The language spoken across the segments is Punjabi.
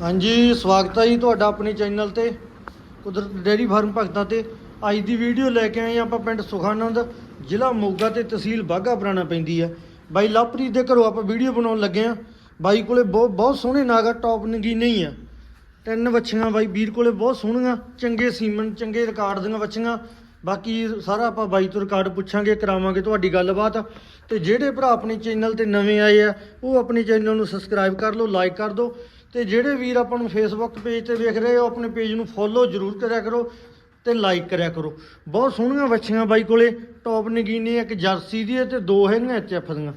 ਹਾਂਜੀ, ਸਵਾਗਤ ਹੈ ਜੀ ਤੁਹਾਡਾ ਆਪਣੇ ਚੈਨਲ ਤੇ, ਕੁਦਰਤ ਡੇਅਰੀ ਫਾਰਮ ਭਗਤਾਂ ਤੇ। ਅੱਜ ਦੀ ਵੀਡੀਓ ਲੈ ਕੇ ਆਏ ਹਾਂ ਆਪਾਂ ਪਿੰਡ ਸੁਖਾਨੰਦ, ਜ਼ਿਲ੍ਹਾ ਮੋਗਾ ਤੇ ਤਹਿਸੀਲ ਬਾਘਾ ਪੁਰਾਣਾ ਪੈਂਦੀ ਹੈ। ਬਾਈ ਲਵਪ੍ਰੀਤ ਦੇ ਘਰੋਂ ਆਪਾਂ ਵੀਡੀਓ ਬਣਾਉਣ ਲੱਗੇ ਆ ਬਾਈ ਕੋਲੇ ਬਹੁਤ ਬਹੁਤ ਸੋਹਣੇ ਨਾਗਾ ਟੌਪ ਨਗੀ ਨਹੀਂ ਆ ਤਿੰਨ ਵੱਛੀਆਂ ਬਾਈ ਵੀਰ ਕੋਲੇ ਬਹੁਤ ਸੋਹਣੀਆਂ, ਚੰਗੇ ਸੀਮਨ, ਚੰਗੇ ਰਿਕਾਰਡ ਦੀਆਂ ਵੱਛੀਆਂ। ਬਾਕੀ ਸਾਰਾ ਆਪਾਂ ਬਾਈ ਤੋਂ ਰਿਕਾਰਡ ਪੁੱਛਾਂਗੇ, ਕਰਾਵਾਂਗੇ ਤੁਹਾਡੀ ਗੱਲਬਾਤ। ਤੇ ਜਿਹੜੇ ਭਰਾ ਆਪਣੇ ਚੈਨਲ ਤੇ ਨਵੇਂ ਆਏ ਆ, ਉਹ ਆਪਣੇ ਚੈਨਲ ਨੂੰ ਸਬਸਕ੍ਰਾਈਬ ਕਰ ਲਓ ਲਾਈਕ ਕਰ ਦਿਓ। ਤੇ ਜਿਹੜੇ ਵੀਰ ਆਪਾਂ ਨੂੰ ਫੇਸਬੁੱਕ ਪੇਜ ਤੇ ਵੇਖ ਰਹੇ ਹੋ ਆਪਣੇ ਪੇਜ ਨੂੰ ਫੋਲੋ ਜ਼ਰੂਰ ਕਰਿਆ ਕਰੋ ਤੇ ਲਾਈਕ ਕਰਿਆ ਕਰੋ। ਬਹੁਤ ਸੋਹਣੀਆਂ ਵੱਛੀਆਂ ਬਾਈ ਕੋਲੇ ਟੌਪ ਨਗੀਨੇ, ਇੱਕ ਜਰਸੀ ਦੀ ਹੈ ਤੇ ਦੋ ਹੈਗੀਆਂ ਐਚਐਫ ਦੀਆਂ।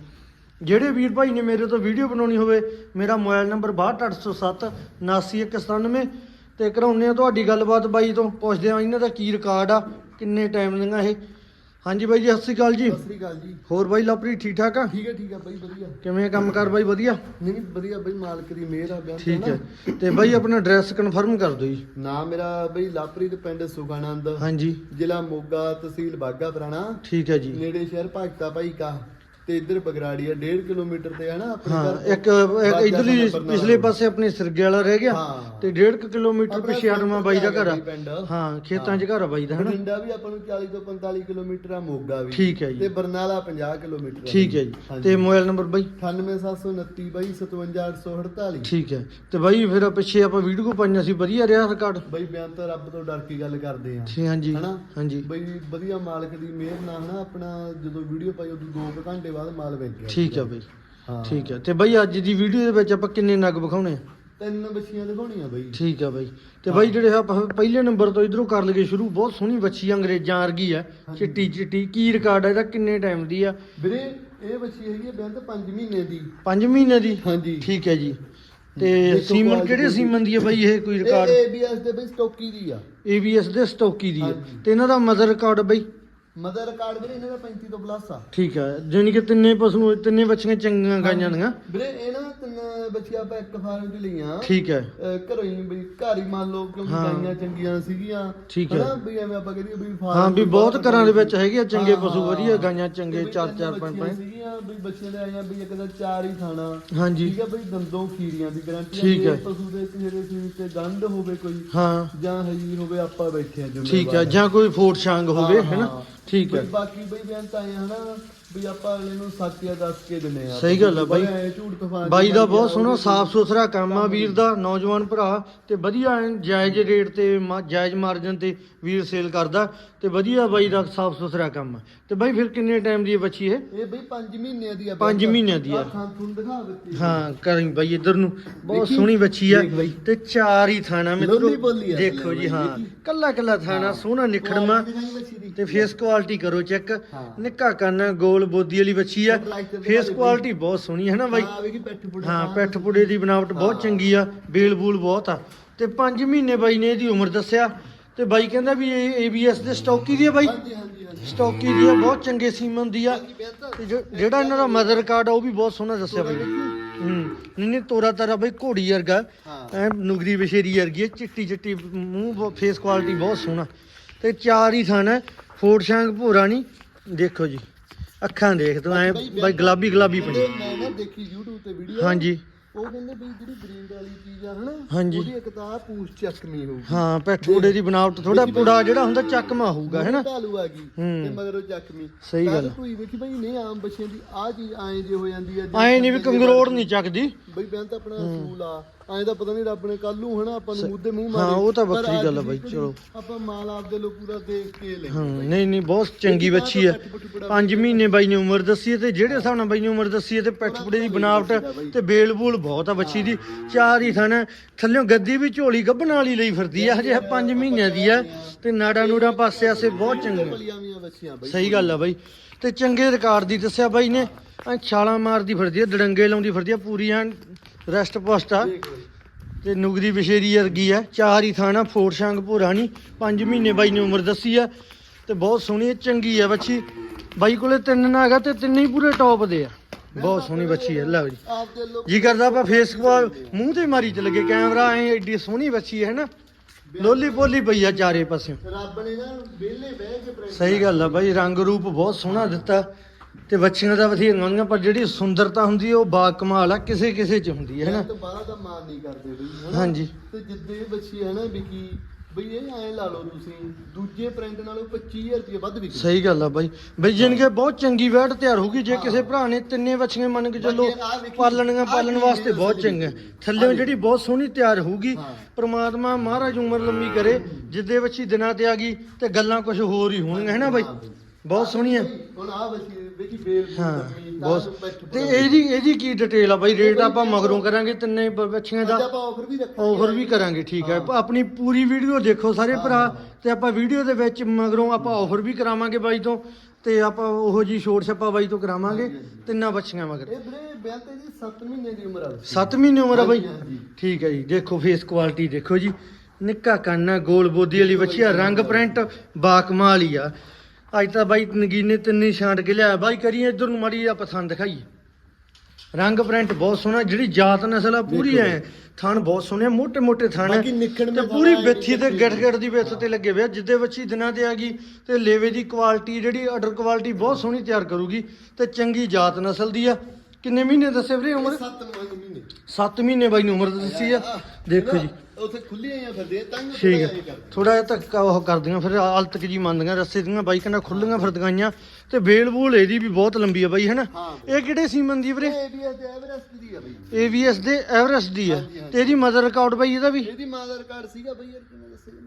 ਜਿਹੜੇ ਵੀਰ ਭਾਈ ਨੇ ਮੇਰੇ ਤੋਂ ਵੀਡੀਓ ਬਣਾਉਣੀ ਹੋਵੇ, ਮੇਰਾ ਮੋਬਾਈਲ ਨੰਬਰ 62807 79197 ਤੇ ਕਰਾਉਂਦੇ ਆ ਤੁਹਾਡੀ ਗੱਲਬਾਤ ਬਾਈ ਤੋਂ, ਪੁੱਛਦੇ ਆ ਇਹਨਾਂ ਦਾ ਕੀ ਰਿਕਾਰਡ ਆ, ਕਿੰਨੇ ਟਾਈਮ ਦੀਆਂ ਇਹ। ਹਾਂਜੀ ਬਾਈ ਜੀ ਸਤਿ ਸ਼੍ਰੀ ਅਕਾਲ ਜੀ। ਸਤਿ ਸ੍ਰੀ ਅਕਾਲ ਜੀ। ਹੋਰ ਬਾਈ ਲਵਪ੍ਰੀਤ ਠੀਕ ਠਾਕ ਆ? ਠੀਕ ਹੈ ਠੀਕ ਹੈ ਬਾਈ ਵਧੀਆ। ਕਿਵੇਂ ਕੰਮ ਕਰ ਬਾਈ ਵਧੀਆ? ਨਹੀਂ ਨਹੀਂ ਵਧੀਆ ਬਾਈ ਮਾਲਕ ਦੀ ਮਿਹਰ ਆ ਬਿਆਨ ਠੀਕ ਹੈ। ਤੇ ਬਾਈ ਆਪਣਾ ਐਡਰੈਸ ਕਨਫਰਮ ਕਰ ਦਿਓ ਜੀ। ਨਾਮ ਮੇਰਾ ਬਈ ਲਾਪਰੀਤ ਪਿੰਡ ਸੁਖਾਨੰਦ। ਹਾਂਜੀ। ਜ਼ਿਲ੍ਹਾ ਮੋਗਾ ਤਹਿਸੀਲ ਬਾਗਾ ਪੁਰਾਣਾ। ਠੀਕ ਹੈ ਜੀ। ਨੇੜੇ ਸ਼ਹਿਰ ਭਗਤਾ ਭਾਈ ਕਾ ਤੇ ਇੱਧਰ ਬਗਰਾੜੀਆ 1.5 ਕਿਲੋਮੀਟਰ ਤੇ ਹੈ ਨਾ ਆਪਣੇ ਹਾਂ ਘਰ। ਇੱਕ ਇਧਰਲੀ। ਪਿਛਲੇ ਪਾਸੇ ਆਪਣੇ ਸਿਰਗੇ ਵਾਲਾ ਰਹਿ ਗਿਆ ਹਾਂ। ਤੇ 1.5 ਕਿਲੋਮੀਟਰ ਆਪਣਾ ਪਿਛੇ ਆਟਮਾ ਬਾਈ ਦਾ ਘਰ ਆ ਪਿੰਡ। ਹਾਂ ਖੇਤਾਂ 'ਚ ਘਰ ਆ ਬਾਈ ਦਾ ਹਨਾ ਬਠਿੰਡਾ ਵੀ ਆਪਾਂ ਨੂੰ 40 ਤੋਂ 45 ਕਿਲੋਮੀਟਰ ਆ ਮੋਗਾ ਵੀ ਠੀਕ ਹੈ ਜੀ। ਤੇ ਬਰਨਾਲਾ 50 ਕਿਲੋਮੀਟਰ ਆ ਠੀਕ ਹੈ ਜੀ ਹਾਂਜੀ। ਤੇ ਮੋਬਾਈਲ ਨੰਬਰ ਬਾਈ 98729 ਬਾਈ 57848 ਠੀਕ ਹੈ ਤੇ ਬਾਈ ਫਿਰ ਪਿੱਛੇ ਆਪਾਂ ਵੀਡੀਓ ਪਾਈਆਂ ਸੀ ਵਧੀਆ ਰਿਹਾ ਰਿਕਾਰਡ ਬਈ ਬਿਆਨ ਤਾਂ ਰੱਬ ਤੋਂ ਡਰ ਕੇ ਗੱਲ ਕਰਦੇ ਆ ਹਾਂਜੀ ਹਨਾ? ਹਾਂਜੀ ਬਈ ਵਧੀਆ ਮਾਲਕ ਦੀ ਮਿਹਰ ਨਾਲ ਹਨਾ ਆਪਣਾ ਜਦੋਂ ਵੀਡੀਓ ਪਾਈ ਉਦੋਂ 2 ਘੰਟੇ ਬਾਅਦ ਮਾਲ ਵੇਚ ਗਿਆ ਠੀਕ ਹੈ ਬਾਈ। ਹਾਂ। ਠੀਕ ਹੈ ਤੇ ਬਾਈ ਅੱਜ ਦੀ ਵੀਡੀਓ ਦੇ ਵਿੱਚ ਆਪਾਂ ਕਿੰਨੇ ਨਗ ਵਿਖਾਉਣੇ ਆ? ਤਿੰਨ ਬੱਚੀਆਂ ਦਿਖਾਉਣੀਆਂ ਬਈ। ਠੀਕ ਹੈ ਬਾਈ। ਤੇ ਬਾਈ ਜਿਹੜੇ ਆਪਾਂ ਪਹਿਲੇ ਨੰਬਰ ਤੋਂ ਇਧਰੋਂ ਕਰ ਲਈਏ ਸ਼ੁਰੂ ਬਹੁਤ ਸੋਹਣੀ ਬੱਚੀ ਆ, ਅੰਗਰੇਜ਼ਾਂ ਵਰਗੀ ਆ। ਚਿੱਟੀ ਚਿੱਟੀ। ਕੀ ਰਿਕਾਰਡ ਹੈ ਇਹਦਾ? ਕਿੰਨੇ ਟਾਈਮ ਦੀ ਆ? ਵੀਰੇ ਇਹ ਬੱਚੀ ਹੈਗੀ ਤਾਂ 5 ਮਹੀਨੇ ਦੀ। 5 ਮਹੀਨੇ ਦੀ? ਹਾਂਜੀ। ਠੀਕ ਹੈ ਜੀ। ਤੇ ਸੀਮਨ ਕਿਹੜੇ। ਸੀਮਨ ਦੀ ਹੈ ਬਾਈ ਇਹ ਕੋਈ ਇਹ ਰਿਕਾਰਡ ABS ਦੇ ਬਈ ਸਟੋਕੀ ਦੀ ਆ। ABS ਦੇ ਸਟੋਕੀ ਦੀ ਹਾਂਜੀ। ਤੇ ਇਹਨਾਂ ਦਾ ਮਦਰ ਰਿਕਾਰਡ ਬਾਈ? ਮਦਰ ਰਿਕਾਰਡ ਵੀਰੇ ਇਹਨਾਂ ਦਾ 35 ਤੋਂ ਪਲੱਸ ਆ। ਠੀਕ ਹੈ ਜਾਨੀ ਕਿ ਤਿੰਨੇ ਪਸ਼ੂ ਤਿੰਨੇ ਬੱਚੀਆਂ ਚੰਗੀਆਂ ਗਾਈਆਂ ਦੀਆਂ ਵੀਰੇ ਇਹ ਨਾ ਤਿੰਨ ਬੱਚੀਆਂ ਆਪਾਂ ਇੱਕ ਫਾਰਮ 'ਚ ਲਈਆਂ। ਠੀਕ ਹੈ। ਘਰੋਂ ਹੀ ਬਈ ਘਰ ਹੀ ਮੰਨ ਲਓ ਹਾਂ। ਗਾਈਆਂ ਚੰਗੀਆਂ ਸੀਗੀਆਂ। ਠੀਕ ਹੈ। ਵੀ ਐਵੇਂ ਆਪਾਂ ਕਹਦੇ ਵੀ farm ਹਾਂ ਵੀ ਬਹੁਤ ਘਰਾਂ ਦੇ ਵਿੱਚ ਹੈਗੇ ਚੰਗੇ ਪਸ਼ੂ। ਵਧੀਆ ਗਾਈਆਂ ਚੰਗੇ ਤੇ ਬਈ ਚਾਰ ਤਿੰਨ ਚਾਰ ਪੰਜ ਬੱਚੀਆਂ ਪੰਜ। ਸੀਗੀਆਂ ਵੀ ਬੱਚਿਆਂ ਦੇ ਆਈਆਂ ਵੀ ਇੱਕ ਦਾ ਚਾਰ ਹੀ ਖਾਣਾ। ਹਾਂਜੀ। ਠੀਕ ਹੈ ਬਈ ਦੰਦੋਂ ਖੀਰੀਆਂ ਦੀ ਗਾਰੰਟੀ ਠੀਕ ਹੈ। ਪਸ਼ੂ ਦੇ ਕਿਸੇ ਚੀਜ਼ ਤੇ ਗੰਢ ਹੋਵੇ ਕੋਈ ਹਾਂ। ਜਾਂ ਹਜੀ ਹੋਵੇ ਆਪਾਂ ਬੈਠੇ ਆ ਠੀਕ ਹੈ ਜਾਂ ਕੋਈ ਫੋਟ ਛਾਂਗ ਹੋਵੇ ਹੈਨਾ? ਠੀਕ ਹੈ। ਬਈ ਬਾਕੀ ਬਈ ਬਿਆਨ ਤਾਂ ਆਏ ਹਨਾ। ਵੀ ਆਪਾਂ ਅਗਲੇ ਨੂੰ ਸੱਚਿਆ ਦੱਸ ਕੇ ਦਿੰਨੇ ਆ ਸਹੀ ਗੱਲ ਆ ਬਾਈ। ਐਂ ਝੂਠ ਤੂਫਾਨ ਬਾਈ ਦਾ ਬਹੁਤ ਸੋਹਣਾ। ਸਾਫ਼ ਸੁਥਰਾ ਕੰਮ ਆ ਵੀਰ ਦਾ ਨੌਜਵਾਨ ਭਰਾ ਤੇ ਵਧੀਆ ਐਨ ਜਾਇਜ਼ ਰੇਟ ਤੇ ਮਾ- ਜਾਇਜ਼ ਮਾਰਜਨ ਤੇ ਵੀਰ ਸੇਲ ਕਰਦਾ ਤੇ ਵਧੀਆ ਬਾਈ ਦਾ ਸਾਫ਼ ਸੁਥਰਾ ਕੰਮ ਆ ਤੇ ਬਾਈ ਫਿਰ ਕਿੰਨੇ ਟਾਈਮ ਦੀ ਇਹ ਬੱਚੀ ਇਹ ਇਹ ਬਈ 5 ਮਹੀਨਿਆਂ ਦੀ ਆ ਪੰਜ ਬਿਆਨ। ਮਹੀਨਿਆਂ ਦੀ ਆ। ਆਹ ਤੁਹਾਨੂੰ ਦਿਖਾ ਦਿੱਤੀ ਹਾਂ ਕਰੀ ਬਾਈ ਇੱਧਰ ਨੂੰ ਬਹੁਤ ਦੇਖੀ? ਸੋਹਣੀ ਬੱਚੀ ਆ ਦੇਖ ਬਾਈ। ਤੇ ਚਾਰ ਹੀ ਥਾਣਾ ਮਿੱਤਰੋ ਲੋਲੀ ਆ ਦੇਖੋ ਜੀ ਬਾਈ, ਹਾਂ ਦੇਖੀ? ਕੱਲਾ ਕੱਲਾ ਥਾਣਾ ਸੋਹਣਾ ਨਿਖੜਮਾ ਦਿਖਾਈ ਬੱਚੀ ਦੀ। ਤੇ ਫੇਸ ਕੁਆਲਿਟੀ ਕਰੋ ਚੈੱਕ ਹਾਂ। ਨਿੱਕਾ ਕੰਨ ਗੋਲ ਬੋਦੀ ਵਾਲੀ ਬੱਚੀ ਆ। ਫੇਸ ਕੁਆਲਿਟੀ ਬਹੁਤ ਸੋਹਣੀ ਹੈ ਨਾ ਬਾਈ? ਹਾਂ ਵੇਖੀ ਪੈਠ ਪੁੜਾ ਹਾਂ ਪਿੱਠ ਪੁੜੇ ਦੀ ਬਣਾਵਟ ਬਹੁਤ ਚੰਗੀ ਆ ਬੇਲ ਬੂਲ ਬਹੁਤ ਆ। ਤੇ 5 ਮਹੀਨੇ ਬਾਈ ਨੇ ਇਹਦੀ ਉਮਰ ਦੱਸਿਆ। ਤੇ ਬਾਈ ਕਹਿੰਦਾ ਵੀ ਇਹ ABS ਦੇ ਸਟੋਕੀ ਦੀ ਆ ਬਾਈ? ਹਾਂਜੀ ਹਾਂਜੀ ਹਾਂਜੀ। ਸਟੋਕੀ ਦੀ ਆ ਬਹੁਤ ਚੰਗੇ ਸੀਮਨ ਦੀ ਆ। ਤਾਂ ਜਿਹੜਾ ਇਹਨਾਂ ਦਾ ਮਦਰ ਕਾਰਡ ਆ ਉਹ ਵੀ ਬਹੁਤ ਸੋਹਣਾ ਦੱਸਿਆ ਬਾਈ। ਹੂੰ ਨਹੀਂ ਨਹੀਂ ਤੋਰਾ ਤਾਰਾ ਬਾਈ ਘੋੜੀ ਵਰਗਾ। ਐ ਨੁਗਰੀ ਵਿਸ਼ੇਰੀ ਵਰਗੀ ਹੈ ਚਿੱਟੀ ਚਿੱਟੀ ਮੂੰਹ ਫੇਸ ਕੁਆਲਿਟੀ ਬਹੁਤ ਸੋਹਣਾ। ਤੇ ਚਾਰ ਹੀ ਥਣ ਹੈ ਫੋੜ ਸ਼ਾਂਗ ਭੋਰਾ ਨਹੀਂ ਦੇਖੋ ਜੀ। ਅੱਖਾਂ ਦੇਖ ਤੂੰ ਐ ਬਾਈ ਗੁਲਾਬੀ ਗੁਲਾਬੀ ਪਈ। ਮੈਂ ਨਾ ਦੇਖੀ YouTube ਤੇ ਵੀਡੀਓ ਹਾਂਜੀ। ਉਹ ਕਹਿੰਦੇ ਵੀ ਜਿਹੜੀ ਗ੍ਰੀਨ ਵਾਲੀ ਚੀਜ਼ ਆ ਹਨਾ ਹਾਂਜੀ। ਉਹਦੀ ਇੱਕ ਤਾਂ ਪੂਛ ਚੱਕਮੀ ਹੋਊਗੀ। ਹਾਂ ਪੈਠ ਪੁੜੇ ਦੀ ਬਣਾਵਟ ਥੋੜਾ ਪੁੜਾ ਜਿਹੜਾ ਹੁੰਦਾ ਚੱਕਮਾ ਹੋਊਗਾ ਹੈਨਾ? ਢਾਲੂ ਆ ਗਈ। ਤੇ ਮਗਰ ਉਹ ਚੱਕਮੀ ਸਹੀ ਗੱਲ। ਤੂੰ ਵੇਖੀ ਬਈ ਨਹੀਂ ਆਮ ਬੱਚਿਆਂ ਦੀ ਆ ਚੀਜ਼ ਐਂ ਜੇ ਹੋ ਜਾਂਦੀ ਆ ਐ ਨਹੀਂ ਵੀ ਕੰਗਰੋੜ ਨਹੀਂ ਚੱਕਦੀ। ਬਈ ਬਿਆਨ ਤਾਂ ਆਪਣਾ ਅਸੂਲ ਆ। ਐਂ ਤਾਂ ਪਤਾ ਨਹੀਂ ਰੱਬ ਨੇ ਕੱਲ ਨੂੰ ਹਨਾ ਆਪਾਂ ਨੂੰ ਮੂੰਹ ਮੂੰਹ ਹਾਂ, ਮਾਰੇ ਉਹ ਤਾਂ ਪਰ ਵੱਖਰੀ ਗੱਲ ਆ ਬਈ, ਚਲੋ। ਆਪਾਂ ਮਾਲ ਆਪਦੇ ਲੋ ਪੂਰਾ ਦੇਖ ਕੇ ਲੈ ਹਾਂ ਨਹੀਂ ਨਹੀਂ ਬਹੁਤ ਚੰਗੀ ਬੱਚੀ ਆ। 5 ਮਹੀਨੇ ਬਾਈ ਨੇ ਉਮਰ ਦੱਸੀ ਹੈ ਤੇ ਜਿਹੜੇ ਹਿਸਾਬ ਨਾਲ ਬਾਈ ਨੇ ਉਮਰ ਦੱਸੀ ਹੈ ਤੇ ਪੈਠ ਪੁੜੇ ਦੀ ਬਣਾਵਟ ਤੇ ਬੇਲ ਬੂਲ ਬਹੁਤ ਆ ਬੱਚੀ ਦੀ। ਚਾਰ ਹੀ ਥਣ ਥੱਲਿਓਂ ਗੱਦੀ ਵੀ ਝੋਲੀ ਗੱਭਣ ਵਾਲੀ ਲਈ ਫਿਰਦੀ ਆ ਹਜੇ 5 ਮਹੀਨਿਆਂ ਦੀ ਆ ਤੇ ਨਾੜਾ ਨੂੜਾ ਪਾਸੇ ਆਸੇ ਬਹੁਤ ਚੰਗੇ ਬਲੀਆਂ ਵੀਆਂ ਬੱਚੀਆਂ ਬਈ। ਸਹੀ ਗੱਲ ਆ ਬਾਈ। ਤੇ ਚੰਗੇ ਰਿਕਾਰਡ ਦੀ ਦੱਸਿਆ ਬਾਈ ਨੇ ਐ ਛਾਲਾਂ ਮਾਰਦੀ ਫਿਰਦੀ ਆ ਦੜੰਗੇ ਲਾਉਂਦੀ ਫਿਰਦੀ ਆ ਪੂਰੀ ਐਨ ਰੈਸਟ ਪੋਸਟ ਆ। ਤੇ ਨੁਗਰੀ ਵਿਸ਼ੇਰੀ ਵਰਗੀ ਆ। ਚਾਰ ਹੀ ਥਾਣਾ ਫੋੜ ਸ਼ੰਗ ਭੋਰਾ ਨਹੀਂ 5 ਮਹੀਨੇ ਬਾਈ ਨੇ ਉਮਰ ਦੱਸੀ ਆ। ਤੇ ਬਹੁਤ ਸੋਹਣੀ ਚੰਗੀ ਆ ਬੱਚੀ। ਬਾਈ ਕੋਲੇ ਤਿੰਨ ਨਾਗਾ ਤੇ ਤਿੰਨੇ ਹੀ ਪੂਰੇ ਟੌਪ ਦੇ ਆ। ਬਹੁਤ ਸੋਹਣੀ ਬੱਚੀ ਆ ਲਓ ਜੀ ਜੀ ਕਰਦਾ ਆਪਾਂ ਫੇਸ ਮੂੰਹ ਤੇ ਮਾਰੀ ਚ ਲੱਗੇ ਕੈਮਰਾ ਐ ਐਡੀ ਸੋਹਣੀ ਬੱਚੀ ਹੈ ਨਾ ਲੋਲੀ ਪੋਲੀ ਪਈ ਆ ਚਾਰੇ ਪਾਸੇ ਰੱਬ ਨੇ ਨਾ ਵਿਹਲੇ ਬਹਿ ਕੇ ਸਹੀ ਗੱਲ ਆ ਬਾਈ ਰੰਗ ਰੂਪ ਬਹੁਤ ਸੋਹਣਾ ਦਿੱਤਾ। ਤੇ ਬੱਚੀਆਂ ਦਾ ਬਥੇਰੀਆਂ ਹੁੰਦੀਆਂ ਪਰ ਜਿਹੜੀ ਸੁੰਦਰਤਾ ਹੁੰਦੀ ਹੈ ਉਹ ਬਾ ਕਮਾਲ ਆ ਕਿਸੇ ਕਿਸੇ ਚ ਹੁੰਦੀ ਹੈ ਨਾ? ਤਾਂ ਬਾਹਰ ਦਾ ਮਾਨ ਨਹੀਂ ਕਰਦੇ ਬਈ ਹਨਾ ਹਾਂਜੀ। ਤੇ ਜਿੱਦੇ ਇਹ ਬੱਚੀ ਹੈ ਨਾ ਵਿਕੀ ਬਈ ਇਹ ਐਂ ਲਾ ਲਓ ਤੁਸੀਂ ਦੂਜੇ ਪ੍ਰਿੰਟ ਨਾਲੋਂ 25000 ਰੁਪਏ ਵੱਧ ਵਿਕੀ ਸਹੀ ਗੱਲ ਆ ਬਾਈ। ਬਈ ਜਾਣੀ ਕਿ ਬਹੁਤ ਚੰਗੀ ਵੈਟ ਤਿਆਰ ਹੋਊਗੀ ਜੇ ਕਿਸੇ ਭਰਾ ਨੇ ਤਿੰਨੇ ਬੱਚੀਆਂ ਮੰਨ ਕੇ ਚੱਲੋ ਬਾਕੀ ਆਹ ਵੇਖੀ, ਪਾਲਣੀਆਂ ਆਹ ਪਾਲਣ ਵਾਸਤੇ ਬਹੁਤ ਦੱਸਣੀ ਚੰਗਾ ਹੈ। ਥੱਲੇ ਜਿਹੜੀ ਬਹੁਤ ਸੋਹਣੀ ਤਿਆਰ ਹੋਊਗੀ ਹਾਂ। ਪ੍ਰਮਾਤਮਾ ਮਹਾਰਾਜ ਉਮਰ ਲੰਮੀ ਕਰੇ ਜਿੱਦੇ ਬੱਚੀ ਦਿਨਾਂ ਤੇ ਆ ਗਈ ਤੇ ਗੱਲਾਂ ਕੁਝ ਹੋਰ ਹੀ ਹੋਣਗੀਆਂ ਹੈ ਨਾ ਬਾਈ? ਹਾਂ। ਬਹੁਤ ਸੋਹਣੀਆਂ ਹੁਣ ਆ ਬੱਚੀ ਵੇਖੀ ਬੇਲ ਹਾਂ ਬਹੁਤ। ਤੇ ਇਹਦੀ ਇਹਦੀ ਕੀ ਡਿਟੇਲ ਆ ਬਾਈ? ਰੇਟ ਆਪਾਂ ਮਗਰੋਂ ਕਰਾਂਗੇ ਤਿੰਨੇ ਬੱਚੀਆਂ ਦਾ। ਆਪਾਂ ਆਫਰ ਵੀ ਰੱਖਾਂਗੇ। ਆਫਰ ਵੀ ਕਰਾਂਗੇ ਠੀਕ ਹੈ। ਆਪਣੀ ਪੂਰੀ ਵੀਡੀਓ ਦੇਖੋ ਸਾਰੇ ਭਰਾ ਤੇ ਆਪਾਂ ਵੀਡੀਓ ਦੇ ਵਿੱਚ ਮਗਰੋਂ ਆਪਾਂ ਆਫਰ ਵੀ ਕਰਾਵਾਂਗੇ ਬਾਈ ਤੋਂ ਤੇ ਆਪਾਂ ਉਹੋ ਜੀ ਛੋਟ ਛੱਪਾ ਬਾਈ ਤੋਂ ਕਰਾਵਾਂਗੇ ਤਿੰਨਾਂ ਬੱਚੀਆਂ ਮਗਰ। ਇਹ ਵੀਰੇ ਬਿਆਨ ਤੇ ਜੀ 7 ਮਹੀਨੇ ਦੀ ਉਮਰ ਆ ਬੱਚੀ। 7 ਮਹੀਨੇ ਉਮਰ ਆ ਬਾਈ। ਠੀਕ ਹੈ ਜੀ। ਦੇਖੋ ਫੇਸ ਕੁਆਲਿਟੀ ਦੇਖੋ ਜੀ। ਨਿੱਕਾ ਕੰਨ ਗੋਲ ਬੋਦੀ ਵਾਲੀ ਬੱਚੀ ਆ ਰੰਗ ਪ੍ਰਿੰਟ ਬਾ ਕਮਾਲ ਹੀ ਆ। ਅੱਜ ਤਾਂ ਬਾਈ ਨਗੀਨੇ ਤਿੰਨੇ ਛਾਂਟ ਕੇ ਲਿਆ ਬਾਈ ਕਰੀਏ ਇਧਰ ਨੂੰ ਮਾੜੀ ਆ ਪਸੰਦ ਖਾਈ ਰੰਗ ਪ੍ਰਿੰਟ ਬਹੁਤ ਸੋਹਣਾ ਜਿਹੜੀ ਜਾਤ ਨਸਲ ਆ ਪੂਰੀ ਐ ਥਣ ਬਹੁਤ ਸੋਹਣੇ ਮੋٹے ਮੋٹے ਥਣ ਬਾਕੀ ਤੇ ਪੂਰੀ ਬੇਥੀ ਤੇ ਗਿੱਠ ਗਿੱਠ ਦੀ ਵਿੱਥ ਤੇ ਲੱਗੇ ਹੋਏ ਜਿੱਦੇ ਹੀ ਦਿਨਾਂ ਤੇ ਆ ਗਈ ਤੇ ਲੇਵੇ ਦੀ ਕੁਆਲਿਟੀ ਜਿਹੜੀ ਆਰਡਰ ਕੁਆਲਿਟੀ ਬਹੁਤ ਸੋਹਣੀ ਤਿਆਰ ਕਰੂਗੀ ਤੇ ਚੰਗੀ ਜਾਤ ਨਸਲ ਦੀ ਆ। ਕਿੰਨੇ ਮਹੀਨੇ ਦੱਸੇ ਵੀਰੇ ਉਮਰ? 7 ਮਹੀਨੇ। 7 ਮਹੀਨੇ ਬਾਈ ਨੂੰ ਉਮਰ ਦੱਸੀ ਆ। ਦੇਖੋ ਜੀ। ਉੱਥੇ ਖੁੱਲੀਆਂ ਹੀ ਫਿਰਦੇ ਠੀਕ ਹੈ। ਥੋੜਾ ਜਿਹਾ ਧੱਕਾ ਉਹ ਕਰਦੀਆਂ ਫਿਰ ਹਾਲਤਕ ਜੀ ਮੰਨਦੀਆਂ ਰਸਤੇ ਦੀਆਂ ਬਾਈ ਕਹਿੰਦਾ ਖੁੱਲੀਆਂ ਫਿਰਦੀਆਂ ਤੇ ਬੇਲ ਬੂਲ ਇਹਦੀ ਵੀ ਬਹੁਤ ਲੰਬੀ ਆ ਬਾਈ ਹੈਨਾ। ਇਹ ਕਿਹੜੇ ਸੀਮਨ ਦੀ ਵੀਰੇ? ABS ਦੇ ਐਵਰੈਸਟ ਦੀ ਆ ਬਈ। AVS ਦੇ ਐਵਰੈਸਟ ਦੀ ਆ। ਹਾਂਜੀ, ਹਾਂਜੀ। ਤੇ ਇਹਦੀ ਮਦਰ ਰਿਕਾਰਡ ਬਾਈ ਇਹਦਾ ਵੀ? ਇਹਦੀ ਮਾਂ ਦਾ ਰਿਕਾਰਡ ਸੀਗਾ ਬਈ ਯਾਰ ਕਿਵੇਂ ਦੱਸੇ